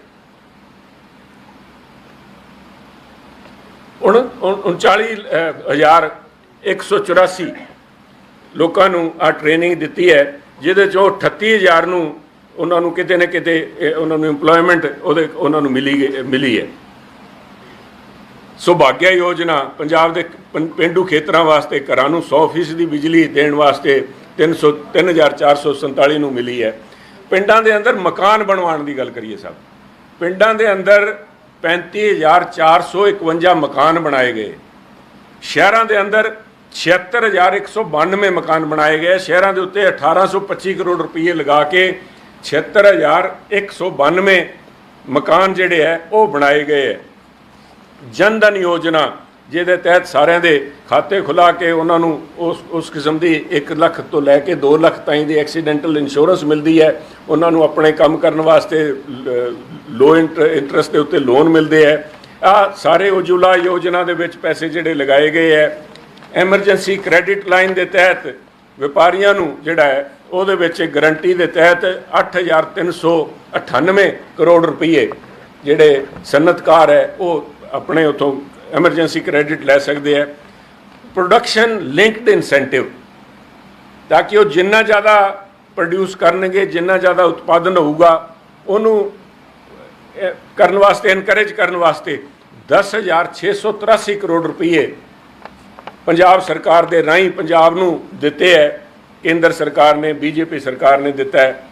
ਉਣ 39184 ਲੋਕਾਂ ਨੂੰ ਆ ਟ੍ਰੇਨਿੰਗ ਦਿੱਤੀ ਹੈ, ਜਿਹਦੇ ਚੋਂ 38000 ਨੂੰ ਉਹਨਾਂ ਨੂੰ ਕਿਤੇ ਨਾ ਕਿਤੇ ਉਹਨਾਂ ਨੂੰ EMPLOYMENT ਉਹਦੇ, ਉਹਨਾਂ ਨੂੰ ਮਿਲੀ ਗਈ- ਮਿਲੀ ਹੈ। ਸੁਭਾਗਿਆ ਯੋਜਨਾ ਪੰਜਾਬ ਦੇ ਪੰ- ਪੇਂਡੂ ਖੇਤਰਾਂ ਵਾਸਤੇ, ਘਰਾਂ ਨੂੰ 100% ਦੀ ਬਿਜਲੀ ਦੇਣ ਵਾਸਤੇ 300 3447 ਨੂੰ ਮਿਲੀ ਹੈ। ਪਿੰਡਾਂ ਦੇ ਅੰਦਰ ਮਕਾਨ ਬਣਵਾਉਣ ਦੀ ਗੱਲ ਕਰੀਏ ਸਭ ਪਿੰਡਾਂ ਦੇ ਅੰਦਰ 35451 ਮਕਾਨ ਬਣਾਏ ਗਏ। ਸ਼ਹਿਰਾਂ ਦੇ ਅੰਦਰ 76192 ਮਕਾਨ ਬਣਾਏ ਗਏ। ਸ਼ਹਿਰਾਂ ਦੇ ਉੱਤੇ 1825 ਕਰੋੜ ਰੁਪਏ ਲਗਾ ਕੇ 76192 ਮਕਾਨ ਜਿਹੜੇ ਹੈ, ਉਹ ਬਣਾਏ ਗਏ ਹੈ। ਜਨ ਧਨ ਯੋਜਨਾ, ਜਿਹਦੇ ਤਹਿਤ ਸਾਰਿਆਂ ਦੇ ਖਾਤੇ ਖੁਲਾ ਕੇ ਉਹਨਾਂ ਨੂੰ ਉਸ ਉਸ ਕਿਸਮ ਦੀ 1 ਲੱਖ ਤੋਂ ਲੈ ਕੇ 2 ਲੱਖ ਤਾਈਂ ਦੀ ਐਕਸੀਡੈਂਟਲ ਇੰਸ਼ੋਰੈਂਸ ਮਿਲਦੀ ਹੈ। ਉਹਨਾਂ ਨੂੰ ਆਪਣੇ ਕੰਮ ਕਰਨ ਵਾਸਤੇ ਲੋ ਇੰਟਰਸਟ ਦੇ ਉੱਤੇ ਲੋਨ ਮਿਲਦੇ ਹੈ। ਆ ਸਾਰੇ ਉਜਵਲਾ ਯੋਜਨਾ ਦੇ ਵਿੱਚ ਪੈਸੇ ਜਿਹੜੇ ਲਗਾਏ ਗਏ ਹੈ। ਐਮਰਜੈਂਸੀ ਕ੍ਰੈਡਿਟ ਲਾਈਨ ਦੇ ਤਹਿਤ ਵਪਾਰੀਆਂ ਨੂੰ ਜਿਹੜਾ ਹੈ, ਉਹਦੇ ਵਿੱਚ ਗਰੰਟੀ ਦੇ ਤਹਿਤ 8398 ਕਰੋੜ ਰੁਪਏ ਜਿਹੜੇ ਸਨਅਤਕਾਰ ਹੈ, ਉਹ ਆਪਣੇ ਉਥੋਂ ਐਮਰਜੈਂਸੀ ਕ੍ਰੈਡਿਟ ਲੈ ਸਕਦੇ ਹੈ। ਪ੍ਰੋਡਕਸ਼ਨ ਲਿੰਕਡ ਇਨਸੈਂਟਿਵ ਤਾਂ ਕਿ ਉਹ ਜਿੰਨਾ ਜ਼ਿਆਦਾ ਪ੍ਰੋਡਿਊਸ ਕਰਨਗੇ, ਜਿੰਨਾ ਜ਼ਿਆਦਾ ਉਤਪਾਦਨ ਹੋਊਗਾ, ਉਹਨੂੰ ਕਰਨ ਵਾਸਤੇ ਐਨਕਰੇਜ ਕਰਨ ਵਾਸਤੇ 10683 ਕਰੋੜ ਰੁਪਏ ਪੰਜਾਬ ਸਰਕਾਰ ਦੇ ਰਾਹੀਂ ਪੰਜਾਬ ਨੂੰ ਦਿੱਤੇ ਹੈ। ਕੇਂਦਰ ਸਰਕਾਰ ਨੇ, ਬੀਜੇਪੀ ਸਰਕਾਰ ਨੇ ਦਿੱਤਾ ਹੈ।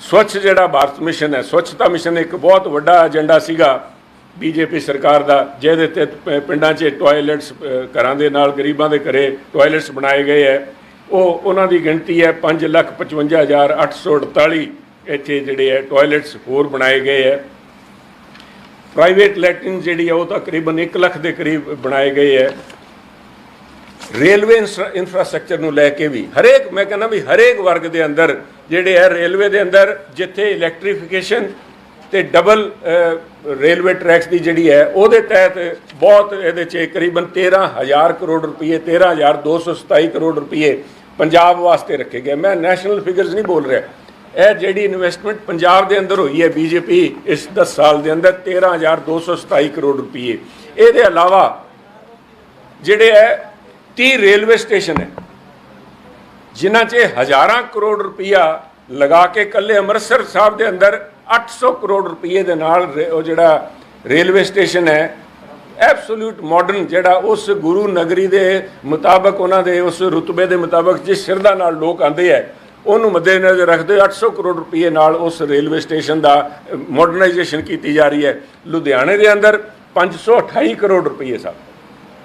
ਸਵੱਛ ਜਿਹੜਾ ਭਾਰਤ ਮਿਸ਼ਨ ਹੈ, ਸਵੱਛਤਾ ਮਿਸ਼ਨ ਇੱਕ ਬਹੁਤ ਵੱਡਾ ਏਜੰਡਾ ਸੀਗਾ। ਬੀਜੇਪੀ ਸਰਕਾਰ ਦਾ, ਜਿਹਦੇ ਤੇ ਪਿੰਡਾਂ 'ਚ ਟਾਇਲਟਸ ਘਰਾਂ ਦੇ ਨਾਲ, ਗਰੀਬਾਂ ਦੇ ਘਰੇ ਟਾਇਲਟਸ ਬਣਾਏ ਗਏ ਹੈ। ਉਹ, ਉਹਨਾਂ ਦੀ ਗਿਣਤੀ ਹੈ 555848 ਇੱਥੇ ਜਿਹੜੇ ਹੈ ਟਾਇਲਟਸ ਹੋਰ ਬਣਾਏ ਗਏ ਹੈ। ਪ੍ਰਾਈਵੇਟ ਲੈਟਰਿਨ ਜਿਹੜੀ ਹੈ ਉਹ ਤਕਰੀਬਨ ਕਰੀਬਨ 1 ਲੱਖ ਦੇ ਕਰੀਬ ਬਣਾਏ ਗਏ ਹੈ। ਰੇਲਵੇ ਇਨਫਰਾਸਟ੍ਰਕਚਰ ਨੂੰ ਲੈ ਕੇ ਵੀ, ਹਰੇਕ, ਮੈਂ ਕਹਿੰਦਾ ਵੀ ਹਰੇਕ ਵਰਗ ਦੇ ਅੰਦਰ ਜਿਹੜੇ ਹੈ ਰੇਲਵੇ ਦੇ ਅੰਦਰ, ਜਿੱਥੇ ਇਲੈਕਟ੍ਰੀਫਿਕੇਸ਼ਨ ਤੇ ਡਬਲ ਰੇਲਵੇ ਟਰੈਕਸ ਦੀ ਜਿਹੜੀ ਹੈ, ਉਹਦੇ ਤਹਿਤ ਬਹੁਤ ਇਹਦੇ 'ਚ ਕਰੀਬਨ 13000 ਕਰੋੜ ਰੁਪਏ 13227 ਕਰੋੜ ਰੁਪਏ ਪੰਜਾਬ ਵਾਸਤੇ ਰੱਖੇ ਗਏ। ਮੈਂ ਨੈਸ਼ਨਲ ਫਿਗਰਸ ਨਹੀਂ ਬੋਲ ਰਿਹਾ। ਇਹ ਜਿਹੜੀ ਇਨਵੈਸਟਮੈਂਟ ਪੰਜਾਬ ਦੇ ਅੰਦਰ ਹੋਈ ਹੈ ਬੀਜੇਪੀ ਇਸ 10 ਸਾਲ ਦੇ ਅੰਦਰ 13227 ਕਰੋੜ ਰੁਪਏ। ਇਹਦੇ ਇਲਾਵਾ ਜਿਹੜੇ ਹੈ 30 ਰੇਲਵੇ ਸਟੇਸ਼ਨ ਹੈ, ਜਿਨ੍ਹਾਂ 'ਚ ਹਜ਼ਾਰਾਂ ਕਰੋੜ ਰੁਪਈਆ ਲਗਾ ਕੇ ਕੱਲੇ ਅੰਮ੍ਰਿਤਸਰ ਸਾਹਿਬ ਦੇ ਅੰਦਰ 800 ਕਰੋੜ ਰੁਪਏ ਦੇ ਨਾਲ ਰੇ- ਉਹ ਜਿਹੜਾ ਰੇਲਵੇ ਸਟੇਸ਼ਨ ਹੈ, ਐਬਸੋਲੂਟ ਮਾਡਰਨ ਜਿਹੜਾ ਉਸ ਗੁਰੂ ਨਗਰੀ ਦੇ ਮੁਤਾਬਕ ਉਹਨਾਂ ਦੇ, ਉਸ ਰੁਤਬੇ ਦੇ ਮੁਤਾਬਕ ਜਿਸ ਸ਼ਰਧਾ ਨਾਲ ਲੋਕ ਆਉਂਦੇ ਹੈ, ਉਹਨੂੰ ਮੱਦੇਨਜ਼ਰ ਰੱਖਦੇ ਹੋਏ 800 ਕਰੋੜ ਰੁਪਏ ਨਾਲ ਉਸ ਰੇਲਵੇ ਸਟੇਸ਼ਨ ਦਾ ਮਾਡਰਨਾਈਜੇਸ਼ਨ ਕੀਤੀ ਜਾ ਰਹੀ ਹੈ। ਲੁਧਿਆਣੇ ਦੇ ਅੰਦਰ 528 ਕਰੋੜ ਰੁਪਏ ਸਾਹਿਬ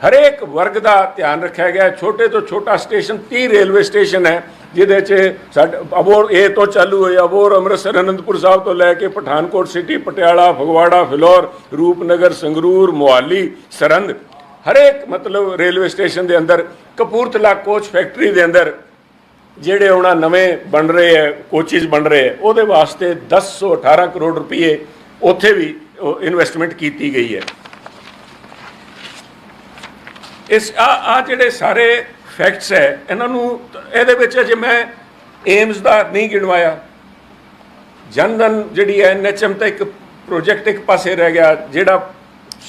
ਹਰੇਕ ਵਰਗ ਦਾ ਧਿਆਨ ਰੱਖਿਆ ਗਿਆ। ਛੋਟੇ ਤੋਂ ਛੋਟਾ ਸਟੇਸ਼ਨ 30 ਰੇਲਵੇ ਸਟੇਸ਼ਨ ਹੈ, ਜਿਹਦੇ 'ਚ ਸਾਡੇ, ਅਬੋਰ ਇਹ ਤੋਂ ਚਾਲੂ ਹੋਇਆ ਅਬੋਰ ਅੰਮ੍ਰਿਤਸਰ ਅਨੰਦਪੁਰ ਸਾਹਿਬ ਤੋਂ ਲੈ ਕੇ ਪਠਾਨਕੋਟ ਸਿਟੀ ਪਟਿਆਲਾ, ਫਗਵਾੜਾ, ਫਿਲੌਰ, ਰੂਪਨਗਰ, ਸੰਗਰੂਰ, ਮੋਹਾਲੀ ਸਰੰਦ ਹਰੇਕ ਮਤਲਬ ਰੇਲਵੇ ਸਟੇਸ਼ਨ ਦੇ ਅੰਦਰ, ਕਪੂਰਥਲਾ ਕੋਚ ਫੈਕਟਰੀ ਦੇ ਅੰਦਰ ਜਿਹੜੇ ਉਹਨਾਂ ਨਵੇਂ ਬਣ ਰਹੇ ਹੈ, ਕੋਚਿਸ ਬਣ ਰਹੇ ਹੈ, ਉਹਦੇ ਵਾਸਤੇ 1018 ਕਰੋੜ ਰੁਪਏ ਉੱਥੇ ਵੀ ਇਨਵੈਸਟਮੈਂਟ ਕੀਤੀ ਗਈ ਹੈ। ਇਸ ਆ ਆ ਜਿਹੜੇ ਸਾਰੇ ਫੈਕਟਸ ਹੈ, ਇਹਨਾਂ ਨੂੰ ਇਹਦੇ ਵਿੱਚ ਅਜੇ ਮੈਂ ਏਮਸ ਦਾ ਨਹੀਂ ਗਿਣਵਾਇਆ। ਜਨਧਨ ਜਿਹੜੀ ਹੈ ਐਨਐਚਐਮ 'ਤੇ ਇੱਕ ਪ੍ਰੋਜੈਕਟ ਇੱਕ ਪਾਸੇ ਰਹਿ ਗਿਆ, ਜਿਹੜਾ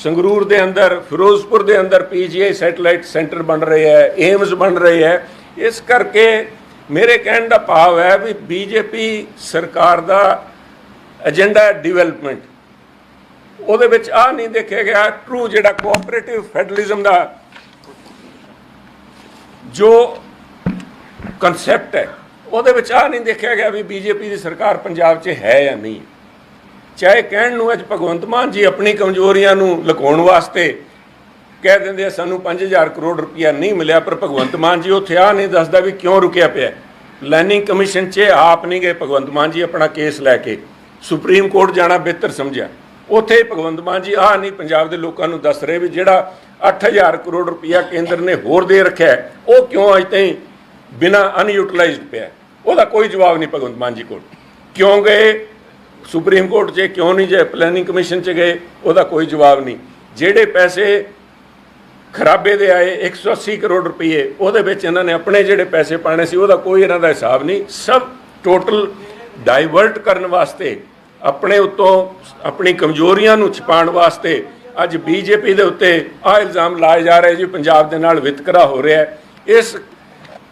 ਸੰਗਰੂਰ ਦੇ ਅੰਦਰ, ਫਿਰੋਜ਼ਪੁਰ ਦੇ ਅੰਦਰ ਪੀਜੀਆਈ ਸੈਟਲਾਈਟ ਸੈਂਟਰ ਬਣ ਰਹੇ ਹੈ ਏਮਸ ਬਣ ਰਹੇ ਹੈ। ਇਸ ਕਰਕੇ ਮੇਰੇ ਕਹਿਣ ਦਾ ਭਾਵ ਹੈ ਵੀ ਬੀਜੇਪੀ ਸਰਕਾਰ ਦਾ ਏਜੰਡਾ ਡਿਵੈਲਪਮੈਂਟ ਉਹਦੇ ਵਿੱਚ ਆ ਨਹੀਂ ਦੇਖਿਆ ਗਿਆ ਟਰੂ ਜਿਹੜਾ ਕੋਆਪਰੇਟਿਵ ਫੈਡਰਲਿਜ਼ਮ ਦਾ ਜੋ ਕਨਸੈਪਟ ਹੈ, ਉਹਦੇ ਵਿੱਚ ਆ ਨਹੀਂ ਦੇਖਿਆ ਗਿਆ ਵੀ ਬੀਜੇਪੀ ਦੀ ਸਰਕਾਰ ਪੰਜਾਬ 'ਚ ਹੈ ਜਾਂ ਨਹੀਂ। ਚਾਹੇ ਕਹਿਣ ਨੂੰ ਅੱਜ ਭਗਵੰਤ ਮਾਨ ਜੀ ਆਪਣੀ ਕਮਜ਼ੋਰੀਆਂ ਨੂੰ ਲੁਕਾਉਣ ਵਾਸਤੇ ਕਹਿ ਦਿੰਦੇ ਆ, ਸਾਨੂੰ 5000 ਕਰੋੜ ਰੁਪਇਆ ਨਹੀਂ ਮਿਲਿਆ, ਪਰ ਭਗਵੰਤ ਮਾਨ ਜੀ ਉੱਥੇ ਆ ਨਹੀਂ ਦੱਸਦਾ ਵੀ ਕਿਉਂ ਰੁਕਿਆ ਪਿਆ। ਪਲੈਨਿੰਗ ਕਮਿਸ਼ਨ 'ਚ ਆਪ ਨਹੀਂ ਗਏ, ਭਗਵੰਤ ਮਾਨ ਜੀ ਆਪਣਾ ਕੇਸ ਲੈ ਕੇ ਸੁਪਰੀਮ ਕੋਰਟ ਜਾਣਾ ਬਿਹਤਰ ਸਮਝਿਆ। ਉੱਥੇ ਭਗਵੰਤ ਮਾਨ ਜੀ ਆ ਨਹੀਂ ਪੰਜਾਬ ਦੇ ਲੋਕਾਂ ਨੂੰ ਦੱਸ ਰਹੇ ਵੀ ਜਿਹੜਾ 8000 ਕਰੋੜ ਰੁਪਇਆ ਕੇਂਦਰ ਨੇ ਹੋਰ ਦੇ ਰੱਖਿਆ ਉਹ ਕਿਉਂ ਅਜ ਤਾਈਂ ਬਿਨਾ ਅਨਯੂਟਿਲਾਈਜ਼ਡ ਪਿਆ ਉਹਦਾ ਕੋਈ ਜਵਾਬ ਨਹੀਂ ਭਗਵੰਤ ਮਾਨ ਜੀ ਕੋਲ। ਕਿਉਂ ਗਏ? ਸੁਪਰੀਮ ਕੋਰਟ 'ਚ ਕਿਉਂ ਨਹੀਂ ਜੇ ਪਲੈਨਿੰਗ ਕਮਿਸ਼ਨ 'ਚ ਗਏ? ਉਹਦਾ ਕੋਈ ਜਵਾਬ ਨਹੀਂ। ਜਿਹੜੇ ਪੈਸੇ ਖਰਾਬੇ ਦੇ ਆਏ 180 ਕਰੋੜ ਰੁਪਏ ਉਹਦੇ ਵਿੱਚ ਇਹਨਾਂ ਨੇ ਆਪਣੇ ਜਿਹੜੇ ਪੈਸੇ ਪਾਣੇ ਸੀ, ਉਹਦਾ ਕੋਈ ਇਹਨਾਂ ਦਾ ਹਿਸਾਬ ਨਹੀਂ। ਸਭ ਟੋਟਲ ਡਾਈਵਰਟ ਕਰਨ ਵਾਸਤੇ, ਆਪਣੇ ਉੱਤੋਂ ਆਪਣੀ ਕਮਜ਼ੋਰੀਆਂ ਨੂੰ ਛਪਾਉਣ ਵਾਸਤੇ ਅੱਜ ਬੀਜੇਪੀ ਦੇ ਉੱਤੇ ਆ ਇਲਜ਼ਾਮ ਲਾਏ ਜਾ ਰਹੇ ਜੀ, ਪੰਜਾਬ ਦੇ ਨਾਲ ਵਿਤਕਰਾ ਹੋ ਰਿਹਾ ਹੈ। ਇਸ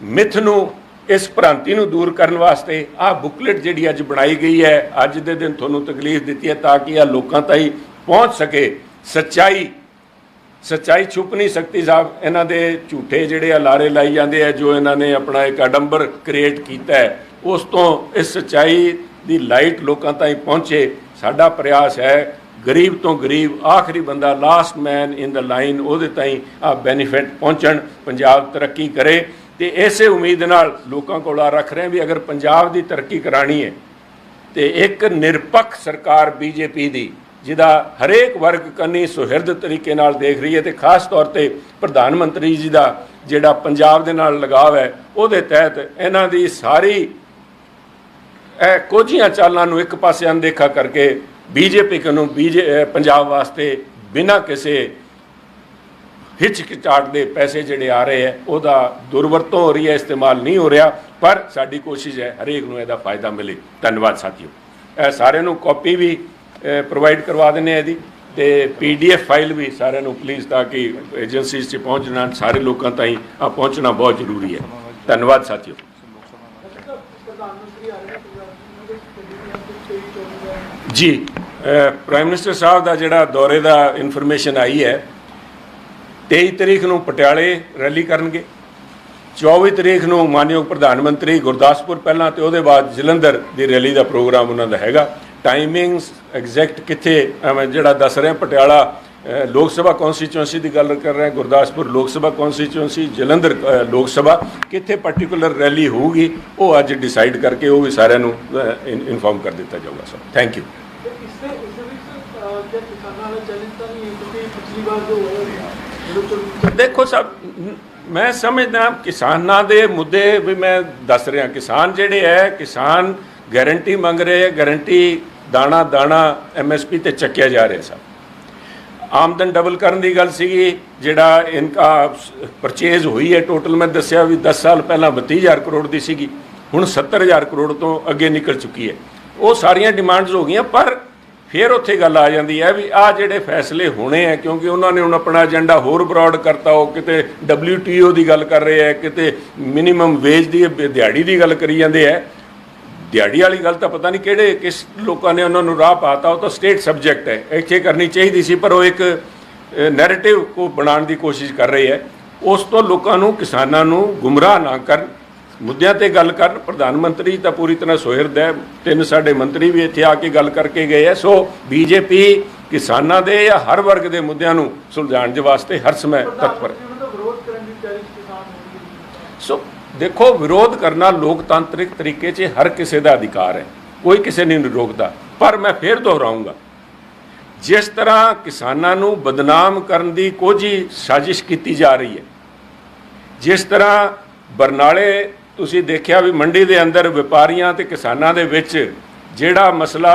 ਮਿਥ ਨੂੰ, ਇਸ ਭ੍ਰਾਂਤੀ ਨੂੰ ਦੂਰ ਕਰਨ ਵਾਸਤੇ ਆ ਬੁਕਲੇਟ ਜਿਹੜੀ ਅੱਜ ਬਣਾਈ ਗਈ ਹੈ, ਅੱਜ ਦੇ ਦਿਨ ਤੁਹਾਨੂੰ ਤਕਲੀਫ ਦਿੱਤੀ ਹੈ ਤਾਂ ਕਿ ਆ ਲੋਕਾਂ ਤਾਈਂ ਪਹੁੰਚ ਸਕੇ। ਸੱਚਾਈ ਸੱਚਾਈ ਛੁਪ ਨਹੀਂ ਸਕਦੀ ਸਾਹਿਬ। ਇਹਨਾਂ ਦੇ ਝੂਠੇ ਜਿਹੜੇ ਆ ਲਾਰੇ ਲਾਈ ਜਾਂਦੇ ਆ, ਜੋ ਇਹਨਾਂ ਨੇ ਆਪਣਾ ਇੱਕ ਅਡੰਬਰ ਕ੍ਰੀਏਟ ਕੀਤਾ ਹੈ, ਉਸ ਤੋਂ ਇਸ ਸੱਚਾਈ ਦੀ ਲਾਈਟ ਲੋਕਾਂ ਤਾਈਂ ਪਹੁੰਚੇ। ਸਾਡਾ ਪ੍ਰਯਾਸ ਹੈ ਗਰੀਬ ਤੋਂ ਗਰੀਬ, ਆਖਰੀ ਬੰਦਾ last man in the line ਉਹਦੇ ਤਾਈਂ ਆ ਬੈਨੀਫਿਟ ਪਹੁੰਚਣ, ਪੰਜਾਬ ਤਰੱਕੀ ਕਰੇ ਤੇ ਇਸੇ ਉਮੀਦ ਨਾਲ ਲੋਕਾਂ ਕੋਲ ਆ ਰੱਖ ਰਹੇ ਵੀ ਅਗਰ ਪੰਜਾਬ ਦੀ ਤਰੱਕੀ ਕਰਾਣੀ ਹੈ ਤੇ ਇੱਕ ਨਿਰਪੱਖ ਸਰਕਾਰ ਬੀਜੇਪੀ ਦੀ, ਜਿਹਦਾ ਹਰੇਕ ਵਰਗ ਕੰਨੀ ਸੁਹਿਰਦ ਤਰੀਕੇ ਨਾਲ ਦੇਖ ਰਹੀ ਹੈ ਤੇ ਖਾਸ ਤੌਰ ਤੇ ਪ੍ਰਧਾਨ ਮੰਤਰੀ ਜੀ ਦਾ ਜਿਹੜਾ ਪੰਜਾਬ ਦੇ ਨਾਲ ਲਗਾਵ ਹੈ, ਉਹਦੇ ਤਹਿਤ ਇਹਨਾਂ ਦੀ ਸਾਰੀ, ਇਹ ਕੋਝੀਆਂ ਚਾਲਾਂ ਨੂੰ ਇੱਕ ਪਾਸੇ ਅਣਦੇਖਾ ਕਰਕੇ ਬੀਜੇਪੀ ਨੂੰ ਬੀਜੇ ਪੰਜਾਬ ਵਾਸਤੇ ਬਿਨਾਂ ਕਿਸੇ ਹਿਚਕਿਚਾਟ ਦੇ ਪੈਸੇ ਜਿਹੜੇ ਆ ਰਹੇ ਹੈ, ਉਹਦਾ ਦੁਰਵਰਤੋਂ ਹੋ ਰਹੀ ਹੈ, ਇਸਤੇਮਾਲ ਨਹੀਂ ਹੋ ਰਿਹਾ, ਪਰ ਸਾਡੀ ਕੋਸ਼ਿਸ਼ ਹੈ ਹਰੇਕ ਨੂੰ ਇਹਦਾ ਫਾਇਦਾ ਮਿਲੇ। ਧੰਨਵਾਦ ਸਾਥੀਓ। ਇਹ ਸਾਰਿਆਂ ਨੂੰ ਕਾਪੀ ਵੀ ਪ੍ਰੋਵਾਈਡ ਕਰਵਾ ਦਿੰਦੇ ਆ ਇਹਦੀ, ਤੇ ਪੀਡੀਐਫ ਫਾਈਲ ਵੀ ਸਾਰਿਆਂ ਨੂੰ ਪਲੀਜ਼ ਤਾਂ ਕਿ ਏਜੰਸੀਜ਼ 'ਚ ਪਹੁੰਚਣਾ, ਸਾਰੇ ਲੋਕਾਂ ਤਾਈਂ ਆ ਪਹੁੰਚਣਾ ਬਹੁਤ ਜ਼ਰੂਰੀ ਹੈ। ਧੰਨਵਾਦ ਸਾਥੀਓ। ਜੀ। ਪ੍ਰਾਈਮ ਮਿਨਿਸਟਰ ਸਾਹਿਬ ਦਾ ਜਿਹੜਾ ਦੌਰੇ ਦਾ ਇਨਫੋਰਮੇਸ਼ਨ ਆਈ ਹੈ 23 ਤਰੀਕ ਨੂੰ ਪਟਿਆਲੇ ਰੈਲੀ ਕਰਨਗੇ। 24 ਤਰੀਕ ਨੂੰ ਮਾਨਯੋਗ ਪ੍ਰਧਾਨ ਮੰਤਰੀ ਗੁਰਦਾਸਪੁਰ ਪਹਿਲਾਂ ਤੇ ਉਹਦੇ ਬਾਅਦ ਜਲੰਧਰ ਦੀ ਰੈਲੀ ਦਾ ਪ੍ਰੋਗਰਾਮ ਉਹਨਾਂ ਦਾ ਹੈਗਾ। ਟਾਈਮਿੰਗਸ ਐਗਜ਼ੈਕਟ ਕਿੱਥੇ ਜਿਹੜਾ ਦੱਸ ਰਿਹਾ, ਪਟਿਆਲਾ ਲੋਕ ਸਭਾ ਕਨਸਟੀਚੁਐਂਸੀ ਦੀ ਗੱਲ ਕਰ ਰਿਹਾ, ਗੁਰਦਾਸਪੁਰ ਲੋਕ ਸਭਾ ਕਨਸਟੀਚੁਐਂਸੀ ਜਲੰਧਰ ਲੋਕ ਸਭਾ, ਕਿੱਥੇ ਪਾਰਟਿਕੂਲਰ ਰੈਲੀ ਹੋਊਗੀ, ਉਹ ਅੱਜ ਡਿਸਾਈਡ ਕਰਕੇ ਉਹ ਵੀ ਸਾਰਿਆਂ ਨੂੰ ਇਨਫੋਰਮ ਕਰ ਦਿੱਤਾ ਜਾਊਗਾ ਸਰ ਥੈਂਕ ਯੂ ਤੇ ਇਸਦੇ ਇਸ ਦੇ ਵਿੱਚ ਅਹ, ਜੇ ਕਿਸਾਨਾਂ ਵਾਲਾ ਚੈਲੰਜ ਤਾਂ ਨਹੀਂ ਹੈ ਕਿਉਂਕਿ ਪਿਛਲੀ ਵਾਰ ਜੋ ਹੋਇਆ ਦੇਖੋ ਸਭ, ਮੈਂ ਸਮਝਦਾ ਕਿਸਾਨਾਂ ਦੇ ਮੁੱਦੇ ਵੀ ਮੈਂ ਦੱਸ ਰਿਹਾ, ਕਿਸਾਨ ਜਿਹੜੇ ਹੈ, ਕਿਸਾਨ ਗਾਰੰਟੀ ਮੰਗ ਰਹੇ ਹੈ, ਗਾਰੰਟੀ ਦਾਣਾ ਦਾਣਾ ਐਮਐਸਪੀ ਤੇ ਚੱਕਿਆ ਜਾ ਰਿਹਾ ਸਭ। ਆਮਦਨ ਡਬਲ ਕਰਨ ਦੀ ਗੱਲ ਸੀਗੀ, ਜਿਹੜਾ ਇਨਕਾ ਪਰਚੇਜ਼ ਹੋਈ ਹੈ ਟੋਟਲ ਮੈਂ ਦੱਸਿਆ ਵੀ 10 ਸਾਲ ਪਹਿਲਾਂ 32000 ਕਰੋੜ ਦੀ ਸੀਗੀ, ਹੁਣ 70000 ਕਰੋੜ ਤੋਂ ਅੱਗੇ ਨਿਕਲ ਚੁੱਕੀ ਹੈ। ਉਹ ਸਾਰੀਆਂ ਡਿਮਾਂਡਸ ਹੋ ਗਈਆਂ, ਪਰ ਫਿਰ ਉੱਥੇ ਗੱਲ ਆ ਜਾਂਦੀ ਹੈ ਵੀ ਆ ਜਿਹੜੇ ਫੈਸਲੇ ਹੋਣੇ ਆ, ਕਿਉਂਕਿ ਉਹਨਾਂ ਨੇ ਹੁਣ ਆਪਣਾ ਏਜੰਡਾ ਹੋਰ ਬਰੋਡ ਕਰਤਾ, ਉਹ ਕਿਤੇ WTO ਦੀ ਗੱਲ ਕਰ ਰਹੇ ਆ, ਕਿਤੇ ਮਿਨੀਮਮ ਵੇਜ ਦੀ, ਦਿਹਾੜੀ ਦੀ ਗੱਲ ਕਰੀ ਜਾਂਦੇ ਆ। ਦਿਹਾੜੀ ਵਾਲੀ ਗੱਲ ਤਾਂ ਪਤਾ ਨਹੀਂ ਕਿਹੜੇ, ਕਿਸ ਲੋਕਾਂ ਨੇ ਉਹਨਾਂ ਨੂੰ ਰਾਹ ਪਾਤਾ, ਉਹ ਤਾਂ ਸਟੇਟ ਸਬਜੈਕਟ ਹੈ, ਇੱਥੇ ਕਰਨੀ ਚਾਹੀਦੀ ਸੀ, ਪਰ ਉਹ ਇੱਕ ਨੈਰੇਟਿਵ ਕੋ ਬਣਾਉਣ ਦੀ ਕੋਸ਼ਿਸ਼ ਕਰ ਰਹੇ ਹੈ ਉਸ ਤੋਂ ਲੋਕਾਂ ਨੂੰ, ਕਿਸਾਨਾਂ ਨੂੰ ਗੁੰਮਰਾਹ ਨਾ ਕਰਨ ਮੁੱਦਿਆਂ ਤੇ ਗੱਲ ਕਰਨ ਪ੍ਰਧਾਨ ਮੰਤਰੀ ਤਾਂ ਪੂਰੀ ਤਰ੍ਹਾਂ ਸੁਹਿਰਦ ਹੈ। ਤਿੰਨ ਸਾਡੇ ਮੰਤਰੀ ਵੀ ਇੱਥੇ ਆ ਕੇ ਗੱਲ ਕਰਕੇ ਗਏ ਹੈ। ਸੋ ਬੀਜੇਪੀ ਕਿਸਾਨਾਂ ਦੇ ਜਾਂ ਹਰ ਵਰਗ ਦੇ ਮੁੱਦਿਆਂ ਨੂੰ ਸੁਲਝਾਉਣ ਦੇ ਵਾਸਤੇ ਹਰ ਸਮੇਂ ਤਤਪਰ। ਹੈ ਸੋ। ਦੇਖੋ ਵਿਰੋਧ ਕਰਨਾ ਲੋਕਤਾਂਤਰਿਕ ਤਰੀਕੇ 'ਚ ਹਰ ਕਿਸੇ ਦਾ ਅਧਿਕਾਰ ਹੈ। ਕੋਈ ਕਿਸੇ ਨੂੰ ਨਹੀਂ ਰੋਕਦਾ। ਪਰ ਮੈਂ ਫੇਰ ਦੁਹਰਾਉਂਗਾ ਜਿਸ ਤਰ੍ਹਾਂ ਕਿਸਾਨਾਂ ਨੂੰ ਬਦਨਾਮ ਕਰਨ ਦੀ ਕੋਝੀ ਸਾਜ਼ਿਸ਼ ਕੀਤੀ ਜਾ ਰਹੀ ਹੈ ਜਿਸ ਤਰ੍ਹਾਂ ਬਰਨਾਲੇ ਤੁਸੀਂ ਦੇਖਿਆ ਵੀ ਮੰਡੀ ਦੇ ਅੰਦਰ ਵਪਾਰੀਆਂ ਤੇ ਕਿਸਾਨਾਂ ਦੇ ਵਿੱਚ ਜਿਹੜਾ ਮਸਲਾ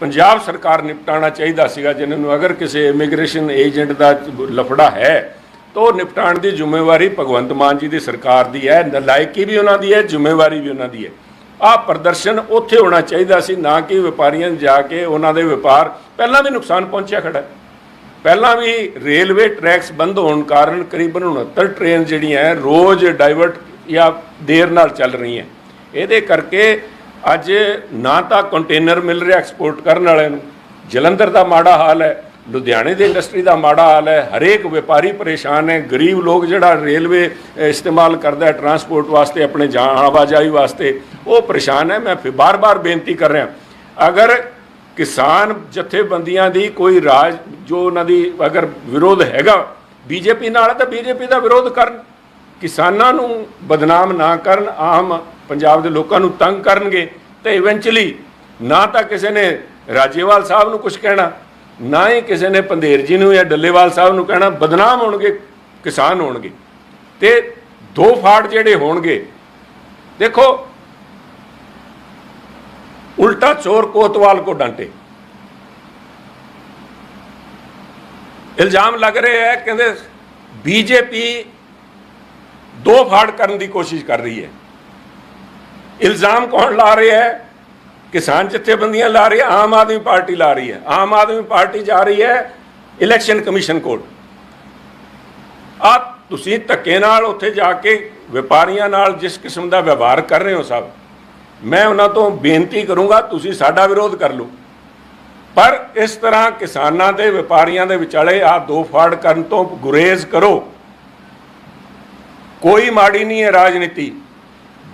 ਪੰਜਾਬ ਸਰਕਾਰ ਨਿਪਟਾਉਣਾ ਚਾਹੀਦਾ ਸੀਗਾ ਜਿਨ੍ਹਾਂ ਨੂੰ ਅਗਰ ਕਿਸੇ ਇਮੀਗ੍ਰੇਸ਼ਨ ਏਜੰਟ ਦਾ ਲਫੜਾ ਹੈ, ਤਾਂ ਉਹ ਨਿਪਟਾਉਣ ਦੀ ਜ਼ਿੰਮੇਵਾਰੀ ਭਗਵੰਤ ਮਾਨ ਜੀ ਦੀ ਸਰਕਾਰ ਦੀ ਹੈ, ਨਲਾਇਕੀ ਵੀ ਉਹਨਾਂ ਦੀ ਹੈ, ਜ਼ਿੰਮੇਵਾਰੀ ਵੀ ਉਹਨਾਂ ਦੀ ਹੈ। ਆਹ ਪ੍ਰਦਰਸ਼ਨ ਉੱਥੇ ਹੋਣਾ ਚਾਹੀਦਾ ਸੀ, ਨਾ ਕਿ ਵਪਾਰੀਆਂ ਨੂੰ ਜਾ ਕੇ ਉਹਨਾਂ ਦੇ ਵਪਾਰ ਪਹਿਲਾਂ ਵੀ ਨੁਕਸਾਨ ਪਹੁੰਚਿਆ ਖੜਾ। ਪਹਿਲਾਂ ਵੀ ਰੇਲਵੇ ਟਰੈਕਸ ਬੰਦ ਹੋਣ ਕਾਰਨ ਕਰੀਬਨ 69 ਟ੍ਰੇਨ ਜਿਹੜੀਆਂ ਰੋਜ਼ ਡਾਈਵਰਟ ਜਾਂ ਦੇਰ ਨਾਲ ਚੱਲ ਰਹੀ ਹੈ। ਇਹਦੇ ਕਰਕੇ ਅੱਜ ਨਾ ਤਾਂ ਕੰਟੇਨਰ ਮਿਲ ਰਿਹਾ ਐਕਸਪੋਰਟ ਕਰਨ ਵਾਲਿਆਂ ਨੂੰ। ਜਲੰਧਰ ਦਾ ਮਾੜਾ ਹਾਲ ਹੈ, ਲੁਧਿਆਣੇ ਦੀ ਇੰਡਸਟਰੀ ਦਾ ਮਾੜਾ ਹਾਲ ਹੈ, ਹਰੇਕ ਵਪਾਰੀ ਪਰੇਸ਼ਾਨ ਹੈ, ਗਰੀਬ ਲੋਕ ਜਿਹੜਾ ਰੇਲਵੇ ਇਸਤੇਮਾਲ ਕਰਦਾ ਹੈ ਟਰਾਂਸਪੋਰਟ ਵਾਸਤੇ, ਆਪਣੇ ਜਾਨ ਆਵਾਜਾਈ ਵਾਸਤੇ, ਉਹ ਪਰੇਸ਼ਾਨ ਹੈ। ਮੈਂ ਫਿਰ ਬਾਰ-ਬਾਰ ਬੇਨਤੀ ਕਰ ਰਿਹਾ, ਅਗਰ ਕਿਸਾਨ ਜਥੇਬੰਦੀਆਂ ਦੀ ਕੋਈ ਰਾਜ, ਜੋ ਉਹਨਾਂ ਦੀ ਅਗਰ ਵਿਰੋਧ ਹੈਗਾ, ਬੀਜੇਪੀ ਨਾਲ ਹੈ ਤਾਂ ਬੀਜੇਪੀ ਦਾ ਵਿਰੋਧ ਕਰਨ। ਕਿਸਾਨਾਂ ਨੂੰ ਬਦਨਾਮ ਨਾ ਕਰਨ, ਆਮ ਪੰਜਾਬ ਦੇ ਲੋਕਾਂ ਨੂੰ ਤੰਗ ਕਰਨਗੇ, ਤੇ ਇਵੈਂਚੁਅਲੀ ਨਾ ਤਾਂ ਕਿਸੇ ਨੇ ਰਾਜੇਵਾਲ ਸਾਹਿਬ ਨੂੰ ਕੁਝ ਕਹਿਣਾ, ਨਾ ਹੀ ਕਿਸੇ ਨੇ ਪੰਧੇਰ ਜੀ ਨੂੰ ਜਾਂ ਡੱਲੇਵਾਲ ਸਾਹਿਬ ਨੂੰ ਕਹਿਣਾ, ਬਦਨਾਮ ਹੋਣਗੇ, ਕਿਸਾਨ ਹੋਣਗੇ। ਤੇ ਦੋ ਫਾੜ ਜਿਹੜੇ ਹੋਣਗੇ, ਦੇਖੋ, ਉਲਟਾ ਚੋਰ ਕੋਤਵਾਲ ਕੋ ਡਾਂਟੇ। ਇਲਜ਼ਾਮ ਲੱਗ ਰਿਹਾ ਹੈ, ਕਹਿੰਦੇ ਬੀਜੇਪੀ ਦੋ ਫਾੜ ਕਰਨ ਦੀ ਕੋਸ਼ਿਸ਼ ਕਰ ਰਹੀ ਹੈ। ਇਲਜ਼ਾਮ ਕੌਣ ਲਾ ਰਿਹਾ ਹੈ? ਕਿਸਾਨ ਜਥੇਬੰਦੀਆਂ ਲਾ ਰਹੀ ਹੈ, ਆਮ ਆਦਮੀ ਪਾਰਟੀ ਲਾ ਰਹੀ ਹੈ। ਆਮ ਆਦਮੀ ਪਾਰਟੀ ਜਾ ਰਹੀ ਹੈ ਇਲੈਕਸ਼ਨ ਕਮਿਸ਼ਨ ਕੋਲ। ਆ ਤੁਸੀਂ ਧੱਕੇ ਨਾਲ ਉੱਥੇ ਜਾ ਕੇ ਵਪਾਰੀਆਂ ਨਾਲ ਜਿਸ ਕਿਸਮ ਦਾ ਵਿਵਹਾਰ ਕਰ ਰਹੇ ਹੋ ਸਭ, ਮੈਂ ਉਹਨਾਂ ਤੋਂ ਬੇਨਤੀ ਕਰੂੰਗਾ, ਤੁਸੀਂ ਸਾਡਾ ਵਿਰੋਧ ਕਰ ਲਓ। ਪਰ ਇਸ ਤਰ੍ਹਾਂ ਕਿਸਾਨਾਂ ਦੇ, ਵਪਾਰੀਆਂ ਦੇ ਵਿਚਾਲੇ ਆ ਦੋ ਫਾੜ ਕਰਨ ਤੋਂ ਗੁਰੇਜ਼ ਕਰੋ। ਕੋਈ ਮਾੜੀ ਨਹੀਂ ਹੈ ਰਾਜਨੀਤੀ।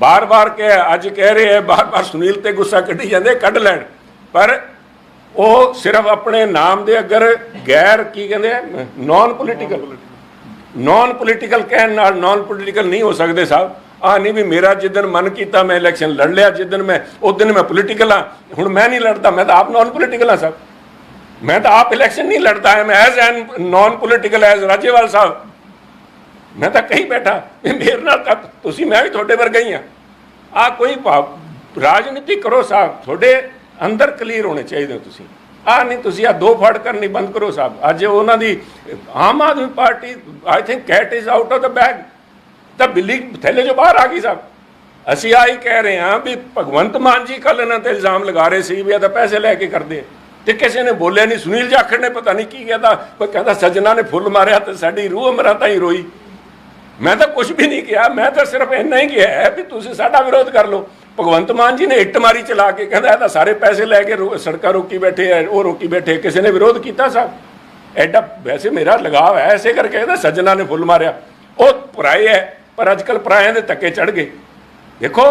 ਬਾਰ-ਬਾਰ ਕਹਿ, ਅੱਜ ਕਹਿ ਰਹੇ ਹੈ, ਬਾਰ-ਬਾਰ ਸੁਨੀਲ ਤੇ ਗੁੱਸਾ ਕੱਢੀ ਜਾਂਦੇ, ਕੱਢ ਲੈਣ। ਪਰ ਉਹ ਸਿਰਫ ਆਪਣੇ ਨਾਮ ਦੇ ਅਗਰ ਗੈਰ, ਕੀ ਕਹਿੰਦੇ ਆ ਨਾਨ ਪੋਲੀਟੀਕਲ ਨਾਨ ਪੋਲੀਟੀਕਲ ਕਹਿਣ ਨਾਲ ਨਾਨ ਪੋਲੀਟੀਕਲ ਨਹੀਂ ਹੋ ਸਕਦੇ ਸਾਹਿਬ। ਆ ਨਹੀਂ ਵੀ ਮੇਰਾ ਜਿੱਦਨ ਮਨ ਕੀਤਾ ਮੈਂ ਇਲੈਕਸ਼ਨ ਲੜ ਲਿਆ ਜਿੱਦਨ ਮੈਂ, ਉਸ ਦਿਨ ਮੈਂ ਪੋਲੀਟੀਕਲ ਆ ਹੁਣ ਮੈਂ ਨਹੀਂ ਲੜਦਾ, ਮੈਂ ਤਾਂ ਆਪ ਨਾਨ ਪੋਲੀਟੀਕਲ ਆ ਸਾਹਿਬ। ਮੈਂ ਤਾਂ ਆਪ ਇਲੈਕਸ਼ਨ ਨਹੀਂ ਲੜਦਾ am as an non political as Rajewal Sahib. ਮੈਂ ਤਾਂ ਕਹੀ ਬੈਠਾ ਵੀ ਮੇਰੇ ਨਾਲ ਤਾਂ ਤੁਸੀਂ, ਮੈਂ ਵੀ ਤੁਹਾਡੇ ਵਰਗਾ ਹੀ ਆ। ਆ ਕੋਈ ਭਾਵ, ਰਾਜਨੀਤੀ ਕਰੋ ਸਾਹਿਬ, ਤੁਹਾਡੇ ਅੰਦਰ ਕਲੀਅਰ ਹੋਣੇ ਚਾਹੀਦੇ ਹੋ ਤੁਸੀਂ। ਆ ਨਹੀਂ, ਤੁਸੀਂ ਆ ਦੋ ਫੜ ਕਰਨੀ ਬੰਦ ਕਰੋ ਸਾਹਿਬ। ਅੱਜ ਉਹਨਾਂ ਦੀ Aam Aadmi party I think cat is out of the bag ਤਾਂ ਬਿੱਲੀ ਥੈਲੇ ਜੋ ਬਾਹਰ ਆ ਗਈ ਸਾਹਿਬ। ਅਸੀਂ ਆਹੀ ਕਹਿ ਰਹੇ ਹਾਂ ਵੀ ਭਗਵੰਤ ਮਾਨ ਜੀ ਕੱਲ ਇਹਨਾਂ ਤੇ ਇਲਜ਼ਾਮ ਲਗਾ ਰਹੇ ਸੀ ਵੀ ਇਹ ਤਾਂ ਪੈਸੇ ਲੈ ਕੇ ਕਰਦੇ ਤੇ ਕਿਸੇ ਨੇ ਬੋਲਿਆ ਨਹੀਂ, ਸੁਨੀਲ ਜਾਖੜ ਨੇ ਪਤਾ ਨਹੀਂ ਕੀ ਕਹਿੰਦਾ ਕੋਈ ਕਹਿੰਦਾ ਸੱਜਣਾ ਨੇ ਫੁੱਲ ਮਾਰਿਆ ਤੇ ਸਾਡੀ ਰੂਹ ਅਮਰਾ ਤਾਂ ਹੀ ਰੋਈ। ਮੈਂ ਤਾਂ ਕੁਝ ਵੀ ਨਹੀਂ ਕਿਹਾ, ਮੈਂ ਤਾਂ ਸਿਰਫ ਇੰਨਾ ਹੀ ਕਿਹਾ ਹੈ ਵੀ ਤੁਸੀਂ ਸਾਡਾ ਵਿਰੋਧ ਕਰ ਲਓ। ਭਗਵੰਤ ਮਾਨ ਜੀ ਨੇ ਇੱਟ ਮਾਰੀ ਚਲਾ ਕੇ, ਕਹਿੰਦਾ ਇਹ ਤਾਂ ਸਾਰੇ ਪੈਸੇ ਲੈ ਕੇ ਸੜਕਾਂ ਰੋਕੀ ਬੈਠੇ ਆ, ਉਹ ਰੋਕੀ ਬੈਠੇ ਕਿਸੇ ਨੇ ਵਿਰੋਧ ਕੀਤਾ ਸਾਹਿਬ ਐਡਾ ਵੈਸੇ ਮੇਰਾ ਲਗਾਵ ਹੈ ਐਸੇ ਕਰਕੇ ਕਹਿੰਦਾ ਸੱਜਣਾ ਨੇ ਫੁੱਲ ਮਾਰਿਆ। ਉਹ ਪਰਾਏ ਹੈ, ਪਰ ਅੱਜ ਅੱਜਕੱਲ ਪਰਾਇਆਂ ਦੇ ਧੱਕੇ ਚੜ ਗਏ। ਦੇਖੋ,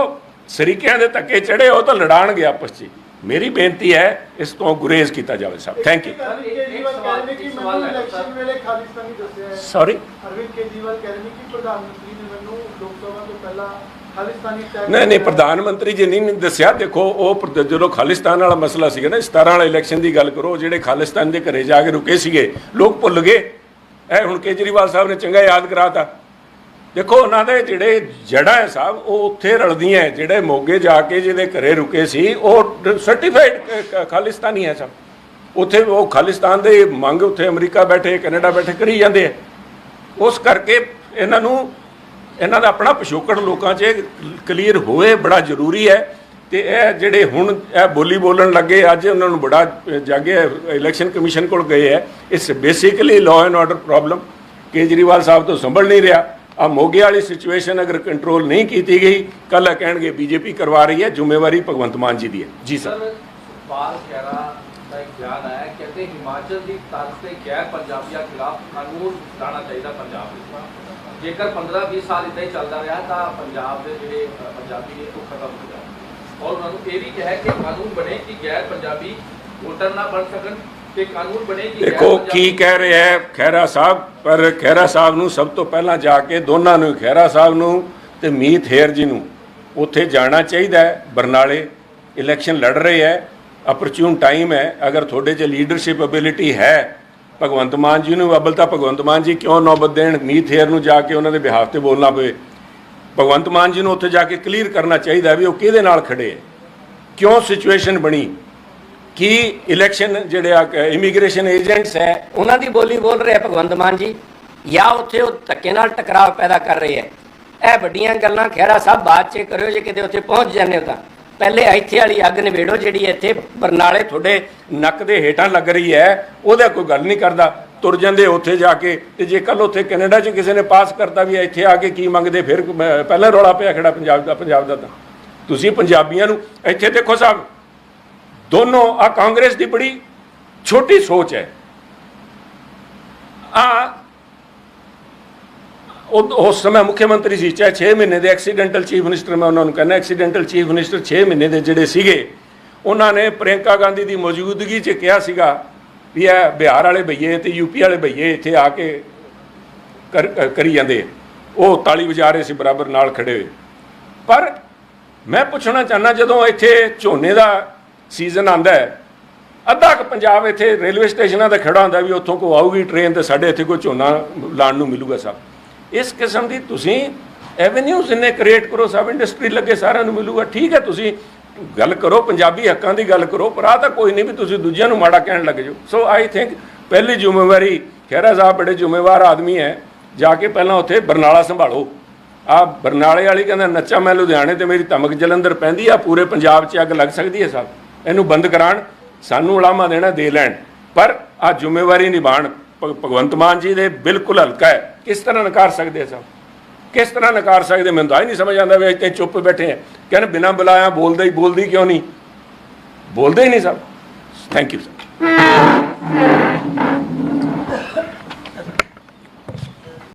ਸਰੀਕਿਆਂ ਦੇ ਧੱਕੇ ਚੜੇ ਉਹ ਤਾਂ ਲੜਾਣਗੇ ਆਪਸ 'ਚ ਹੀ। ਮੇਰੀ ਬੇਨਤੀ ਹੈ ਇਸ ਤੋਂ ਗੁਰੇਜ਼ ਕੀਤਾ ਜਾਵੇ ਸਾਹਿਬ ਥੈਂਕ ਯੂ ਅਰਵਿੰਦ ਕੇਜਰੀਵਾਲ ਕਹਿ ਰਹੇ ਨੇ ਕਿ ਮੈਨੂੰ ਇਲੈਕਸ਼ਨ ਵੇਲੇ ਖਾਲਿਸਤਾਨੀ ਦੱਸਿਆ ਹੈ। ਸੌਰੀ ਅਰਵਿੰਦ ਕੇਜਰੀਵਾਲ ਕਹਿ ਰਹੇ ਨੇ ਕਿ ਪ੍ਰਧਾਨ ਮੰਤਰੀ ਨੇ ਮੈਨੂੰ ਲੋਕ ਸਭਾ ਤੋਂ ਪਹਿਲਾਂ ਖਾਲਿਸਤਾਨੀ ਟੈਗ ਨਹੀਂ ਨਹੀਂ ਪ੍ਰਧਾਨ ਮੰਤਰੀ ਜੀ ਨਹੀਂ ਦੱਸਿਆ। ਦੇਖੋ ਉਹ ਜਦੋਂ ਖਾਲਿਸਤਾਨ ਵਾਲਾ ਮਸਲਾ ਸੀਗਾ ਨਾ 17 ਵਾਲਾ ਇਲੈਕਸ਼ਨ ਦੀ ਗੱਲ ਕਰੋ ਜਿਹੜੇ ਖਾਲਿਸਤਾਨ ਦੇ ਘਰੇ ਜਾ ਕੇ ਰੁਕੇ ਸੀਗੇ ਲੋਕ ਭੁੱਲ ਗਏ। ਇਹ ਹੁਣ ਕੇਜਰੀਵਾਲ ਸਾਹਿਬ ਨੇ ਚੰਗਾ ਯਾਦ ਕਰਾਤਾ। ਦੇਖੋ, ਉਹਨਾਂ ਦੇ ਜਿਹੜੇ ਜੜਾ ਹੈ ਸਾਹਿਬ, ਉਹ ਉੱਥੇ ਰਲਦੀਆਂ ਜਿਹੜੇ ਮੋਗੇ ਜਾ ਕੇ, ਜਿਹਦੇ ਘਰੇ ਰੁਕੇ ਸੀ, ਉਹ ਸਰਟੀਫਾਈਡ ਖਾਲਿਸਤਾਨੀ ਹੈ ਸਭ। ਉੱਥੇ ਉਹ ਖਾਲਿਸਤਾਨ ਦੇ ਮੰਗ ਉੱਥੇ ਅਮਰੀਕਾ ਬੈਠੇ, ਕੈਨੇਡਾ ਬੈਠੇ, ਕਰੀ ਜਾਂਦੇ ਆ ਉਸ ਕਰਕੇ ਇਹਨਾਂ ਨੂੰ, ਇਹਨਾਂ ਦਾ ਆਪਣਾ ਪਿਛੋਕੜ ਲੋਕਾਂ 'ਚ ਕਲੀਅਰ ਹੋਵੇ ਬੜਾ ਜ਼ਰੂਰੀ ਹੈ। ਤੇ ਇਹ ਜਿਹੜੇ ਹੁਣ ਇਹ ਬੋਲੀ ਬੋਲਣ ਲੱਗੇ, ਅੱਜ ਉਹਨਾਂ ਨੂੰ ਬੜਾ ਜਾਗੇ ਇਲੈਕਸ਼ਨ ਕਮਿਸ਼ਨ ਕੋਲ ਗਏ ਹੈ। ਇਸ basically law and order problem Kejriwal Sahib ਤੋਂ ਸੰਭਲ ਨਹੀਂ ਰਿਹਾ। ਆ ਮੋਗੇ ਵਾਲੀ ਸਿਚੁਏਸ਼ਨ ਅਗਰ ਕੰਟਰੋਲ ਨਹੀਂ ਕੀਤੀ ਗਈ ਕੱਲ ਇਹ ਕਹਿਣਗੇ ਬੀਜੇਪੀ ਕਰਵਾ ਰਹੀ ਹੈ, ਜ਼ਿੰਮੇਵਾਰੀ ਭਗਵੰਤ ਮਾਨ ਜੀ ਦੀ ਹੈ। ਜੀ ਸਰ। ਸਰ ਖੈਰਾ ਦਾ ਇੱਕ ਬਿਆਨ ਆਇਆ ਕਹਿੰਦੇ ਹਿਮਾਚਲ ਦੀ ਤਰਜ਼ ਤੇ ਗੈਰ ਪੰਜਾਬੀਆਂ ਖਿਲਾਫ ਕਾਨੂੰਨ ਲਾਣਾ ਚਾਹੀਦਾ ਪੰਜਾਬ ਵਿੱਚ। ਜੇਕਰ 15-20 ਸਾਲ ਇਦਾਂ ਹੀ ਚੱਲਦਾ ਰਿਹਾ, ਤਾਂ ਪੰਜਾਬ ਦੇ ਜਿਹੜੇ ਪੰਜਾਬੀ ਨੇ ਉਹ ਖਤਮ ਹੋ ਜਾਣਗੇ। ਔਰ ਉਹਨਾਂ ਨੂੰ ਇਹ ਵੀ ਕਿਹਾ ਕਿ ਕਾਨੂੰਨ ਬਣੇ ਕਿ ਗੈਰ ਪੰਜਾਬੀ ਵੋਟਰ ਨਾ ਬਣ ਸਕਣ। ਤੇ ਕਾਨੂੰਨ ਬਣੇ ਕਿ ਦੇਖੋ ਕੀ ਕਹਿ ਰਿਹਾ ਹੈ ਖਹਿਰਾ ਸਾਹਿਬ ਪਰ ਖਹਿਰਾ ਸਾਹਿਬ ਨੂੰ ਸਭ ਤੋਂ ਪਹਿਲਾਂ ਜਾ ਕੇ ਦੋਨਾਂ ਨੂੰ ਖਹਿਰਾ ਸਾਹਿਬ ਨੂੰ ਤੇ ਮੀਤ ਹੇਰ ਜੀ ਨੂੰ ਉੱਥੇ ਜਾਣਾ ਚਾਹੀਦਾ ਹੈ। ਬਰਨਾਲੇ ਇਲੈਕਸ਼ਨ ਲੜ ਰਹੇ ਹੈ ਅਪਰਚੂਨ ਟਾਈਮ ਹੈ। ਅਗਰ ਤੁਹਾਡੇ 'ਚ ਲੀਡਰਸ਼ਿਪ ਐਬਿਲਿਟੀ ਹੈ ਭਗਵੰਤ ਮਾਨ ਜੀ ਨੂੰ ਅਬਲ ਤਾਂ ਭਗਵੰਤ ਮਾਨ ਜੀ ਕਿਉਂ ਨੌਬਤ ਦੇਣ? ਮੀਤ ਹੇਰ ਨੂੰ ਜਾ ਕੇ ਉਹਨਾਂ ਦੇ ਬਿਹਾਫ ਤੇ ਬੋਲਣਾ ਪਵੇ। ਭਗਵੰਤ ਮਾਨ ਜੀ ਨੂੰ ਉੱਥੇ ਜਾ ਕੇ ਕਲੀਅਰ ਕਰਨਾ ਚਾਹੀਦਾ ਵੀ ਉਹ ਕਿਹਦੇ ਨਾਲ ਖੜੇ ਹੈ। ਕਿਉਂ ਸਿਚੁਏਸ਼ਨ ਬਣੀ? ਕੀ ਇਲੈਕਸ਼ਨ ਜਿਹੜੇ ਆ ਇਮੀਗ੍ਰੇਸ਼ਨ ਏਜੰਟਸ ਹੈ, ਉਹਨਾਂ ਦੀ ਬੋਲੀ ਬੋਲ ਰਿਹਾ ਭਗਵੰਤ ਮਾਨ ਜੀ, ਜਾਂ ਉੱਥੇ ਉਹ ਧੱਕੇ ਨਾਲ ਟਕਰਾਅ ਪੈਦਾ ਕਰ ਰਹੇ ਹੈ। ਇਹ ਵੱਡੀਆਂ ਗੱਲਾਂ ਖਹਿਰਾ ਸਾਹਿਬ ਬਾਅਦ ਚ ਕਰਿਓ, ਜੇ ਕਿਤੇ ਉੱਥੇ ਪਹੁੰਚ ਜਾਂਦੇ ਹੋ ਤਾਂ। ਪਹਿਲੇ ਇੱਥੇ ਵਾਲੀ ਅੱਗ ਨਿਬੇੜੋ ਜਿਹੜੀ ਇੱਥੇ ਬਰਨਾਲੇ ਤੁਹਾਡੇ ਨੱਕ ਦੇ ਹੇਠਾਂ ਲੱਗ ਰਹੀ ਹੈ, ਉਹਦਾ ਕੋਈ ਗੱਲ ਨਹੀਂ ਕਰਦਾ। ਤੁਰ ਜਾਂਦੇ ਉੱਥੇ ਜਾ ਕੇ, ਤੇ ਜੇ ਕੱਲ ਉੱਥੇ ਕੈਨੇਡਾ 'ਚ ਕਿਸੇ ਨੇ ਪਾਸ ਕਰਤਾ ਵੀ ਇੱਥੇ ਆ ਕੇ ਕੀ ਮੰਗਦੇ, ਫਿਰ ਪਹਿਲਾਂ ਰੌਲਾ ਪਿਆ ਖੜਾ ਪੰਜਾਬ ਦਾ ਪੰਜਾਬ ਦਾ ਤਾਂ। ਤੁਸੀਂ ਪੰਜਾਬੀਆਂ ਨੂੰ ਇੱਥੇ ਦੇਖੋ ਸਾਹਿਬ ਦੋਨੋਂ ਆ ਕਾਂਗਰਸ ਦੀ ਬੜੀ ਛੋਟੀ ਸੋਚ ਹੈ। ਆ ਉਸ ਸਮੇਂ ਮੁੱਖ ਮੰਤਰੀ ਸੀ, ਚਾਹੇ 6 ਮਹੀਨੇ ਦੇ ਐਕਸੀਡੈਂਟਲ ਚੀਫ ਮਿਨਿਸਟਰ ਮੈਂ ਉਹਨਾਂ ਨੂੰ ਕਹਿੰਦਾ ਐਕਸੀਡੈਂਟਲ ਚੀਫ ਮਿਨਿਸਟਰ 6 ਮਹੀਨੇ ਦੇ ਜਿਹੜੇ ਸੀਗੇ, ਉਹਨਾਂ ਨੇ ਪ੍ਰਿਯੰਕਾ ਗਾਂਧੀ ਦੀ ਮੌਜੂਦਗੀ 'ਚ ਕਿਹਾ ਸੀਗਾ ਵੀ ਇਹ ਬਿਹਾਰ ਵਾਲੇ ਭਈਏ ਤੇ ਯੂਪੀ ਵਾਲੇ ਭਈਏ ਇੱਥੇ ਆ ਕੇ ਕਰੀ ਜਾਂਦੇ ਉਹ ਤਾਲੀ ਵਜਾ ਰਹੇ ਸੀ, ਬਰਾਬਰ ਨਾਲ ਖੜੇ ਹੋਏ। ਪਰ ਮੈਂ ਪੁੱਛਣਾ ਚਾਹਨਾ ਜਦੋਂ ਇੱਥੇ ਝੋਨੇ ਦਾ ਸੀਜ਼ਨ ਆਂਦਾ ਹੈ। ਅੱਧਾ ਕੁ ਪੰਜਾਬ ਇੱਥੇ ਰੇਲਵੇ ਸਟੇਸ਼ਨਾਂ ਤੇ ਖੜਾ ਹੁੰਦਾ ਵੀ ਉੱਥੋਂ ਕੋ ਆਊਗੀ ਟ੍ਰੇਨ ਤੇ ਸਾਡੇ ਇੱਥੇ ਕੋਈ ਝੋਨਾ ਲਾਣ ਨੂੰ ਮਿਲੂਗਾ ਸਭ। ਇਸ ਕਿਸਮ ਦੀ ਤੁਸੀਂ ਐਵੇਨਿਊਜ਼ ਇੰਨੇ ਕ੍ਰੀਏਟ ਕਰੋ, ਸਭ ਇੰਡਸਟਰੀ ਲੱਗੇ ਸਾਰਿਆਂ ਨੂੰ ਮਿਲੂਗਾ। ਠੀਕ ਹੈ, ਤੁਸੀਂ ਗੱਲ ਕਰੋ, ਪੰਜਾਬੀ ਹੱਕਾਂ ਦੀ ਗੱਲ ਕਰੋ, ਪਰ ਆ ਤਾਂ ਕੋਈ ਨਹੀਂ ਵੀ ਤੁਸੀਂ ਦੂਜਿਆਂ ਨੂੰ ਮਾੜਾ ਕਹਿਣ ਲੱਗ ਜਾਓ। ਸੋ ਆਈ ਥਿੰਕ ਪਹਿਲੀ ਜ਼ਿੰਮੇਵਾਰੀ ਖਹਿਰਾ ਸਾਹਿਬ ਬੜੇ ਜ਼ਿੰਮੇਵਾਰ ਆਦਮੀ ਹੈ। ਜਾ ਕੇ ਪਹਿਲਾਂ ਉੱਥੇ ਬਰਨਾਲਾ ਸੰਭਾਲੋ। ਆ ਬਰਨਾਲੇ ਵਾਲੀ ਕਹਿੰਦਾ, ਨੱਚਾ ਮੈਂ ਲੁਧਿਆਣੇ ਤੇ ਮੇਰੀ ਧਮਕ ਜਲੰਧਰ ਪੈਂਦੀ ਆ, ਪੂਰੇ ਪੰਜਾਬ 'ਚ ਅੱਗ ਲੱਗ ਸਕਦੀ ਹੈ ਸਾਹਿਬ ਇਹਨੂੰ ਬੰਦ ਕਰਾਣ, ਸਾਨੂੰ ਉਲਾਮਾ ਦੇਣਾ, ਦੇ ਲੈਣ। ਪਰ ਆ ਜ਼ਿੰਮੇਵਾਰੀ ਨਿਭਾਣ ਭ- ਭਗਵੰਤ ਮਾਨ ਜੀ ਦੇ ਬਿਲਕੁਲ ਹਲਕਾ ਹੈ। ਕਿਸ ਤਰ੍ਹਾਂ ਨਕਾਰ ਸਕਦੇ ਸਭ? ਕਿਸ ਤਰ੍ਹਾਂ ਨਕਾਰ ਸਕਦੇ? ਮੈਨੂੰ ਤਾਂ ਹੀ ਨਹੀਂ ਸਮਝ ਆਉਂਦਾ ਵੀ ਇੱਥੇ ਚੁੱਪ ਬੈਠੇ ਆ ਕਹਿੰਦੇ ਬਿਨਾਂ ਬੁਲਾਇਆ ਬੋਲਦੇ ਹੀ ਬੋਲਦੀ ਕਿਉਂ ਨਹੀਂ? ਬੋਲਦੇ ਹੀ ਨਹੀਂ ਸਭ। Thank you sir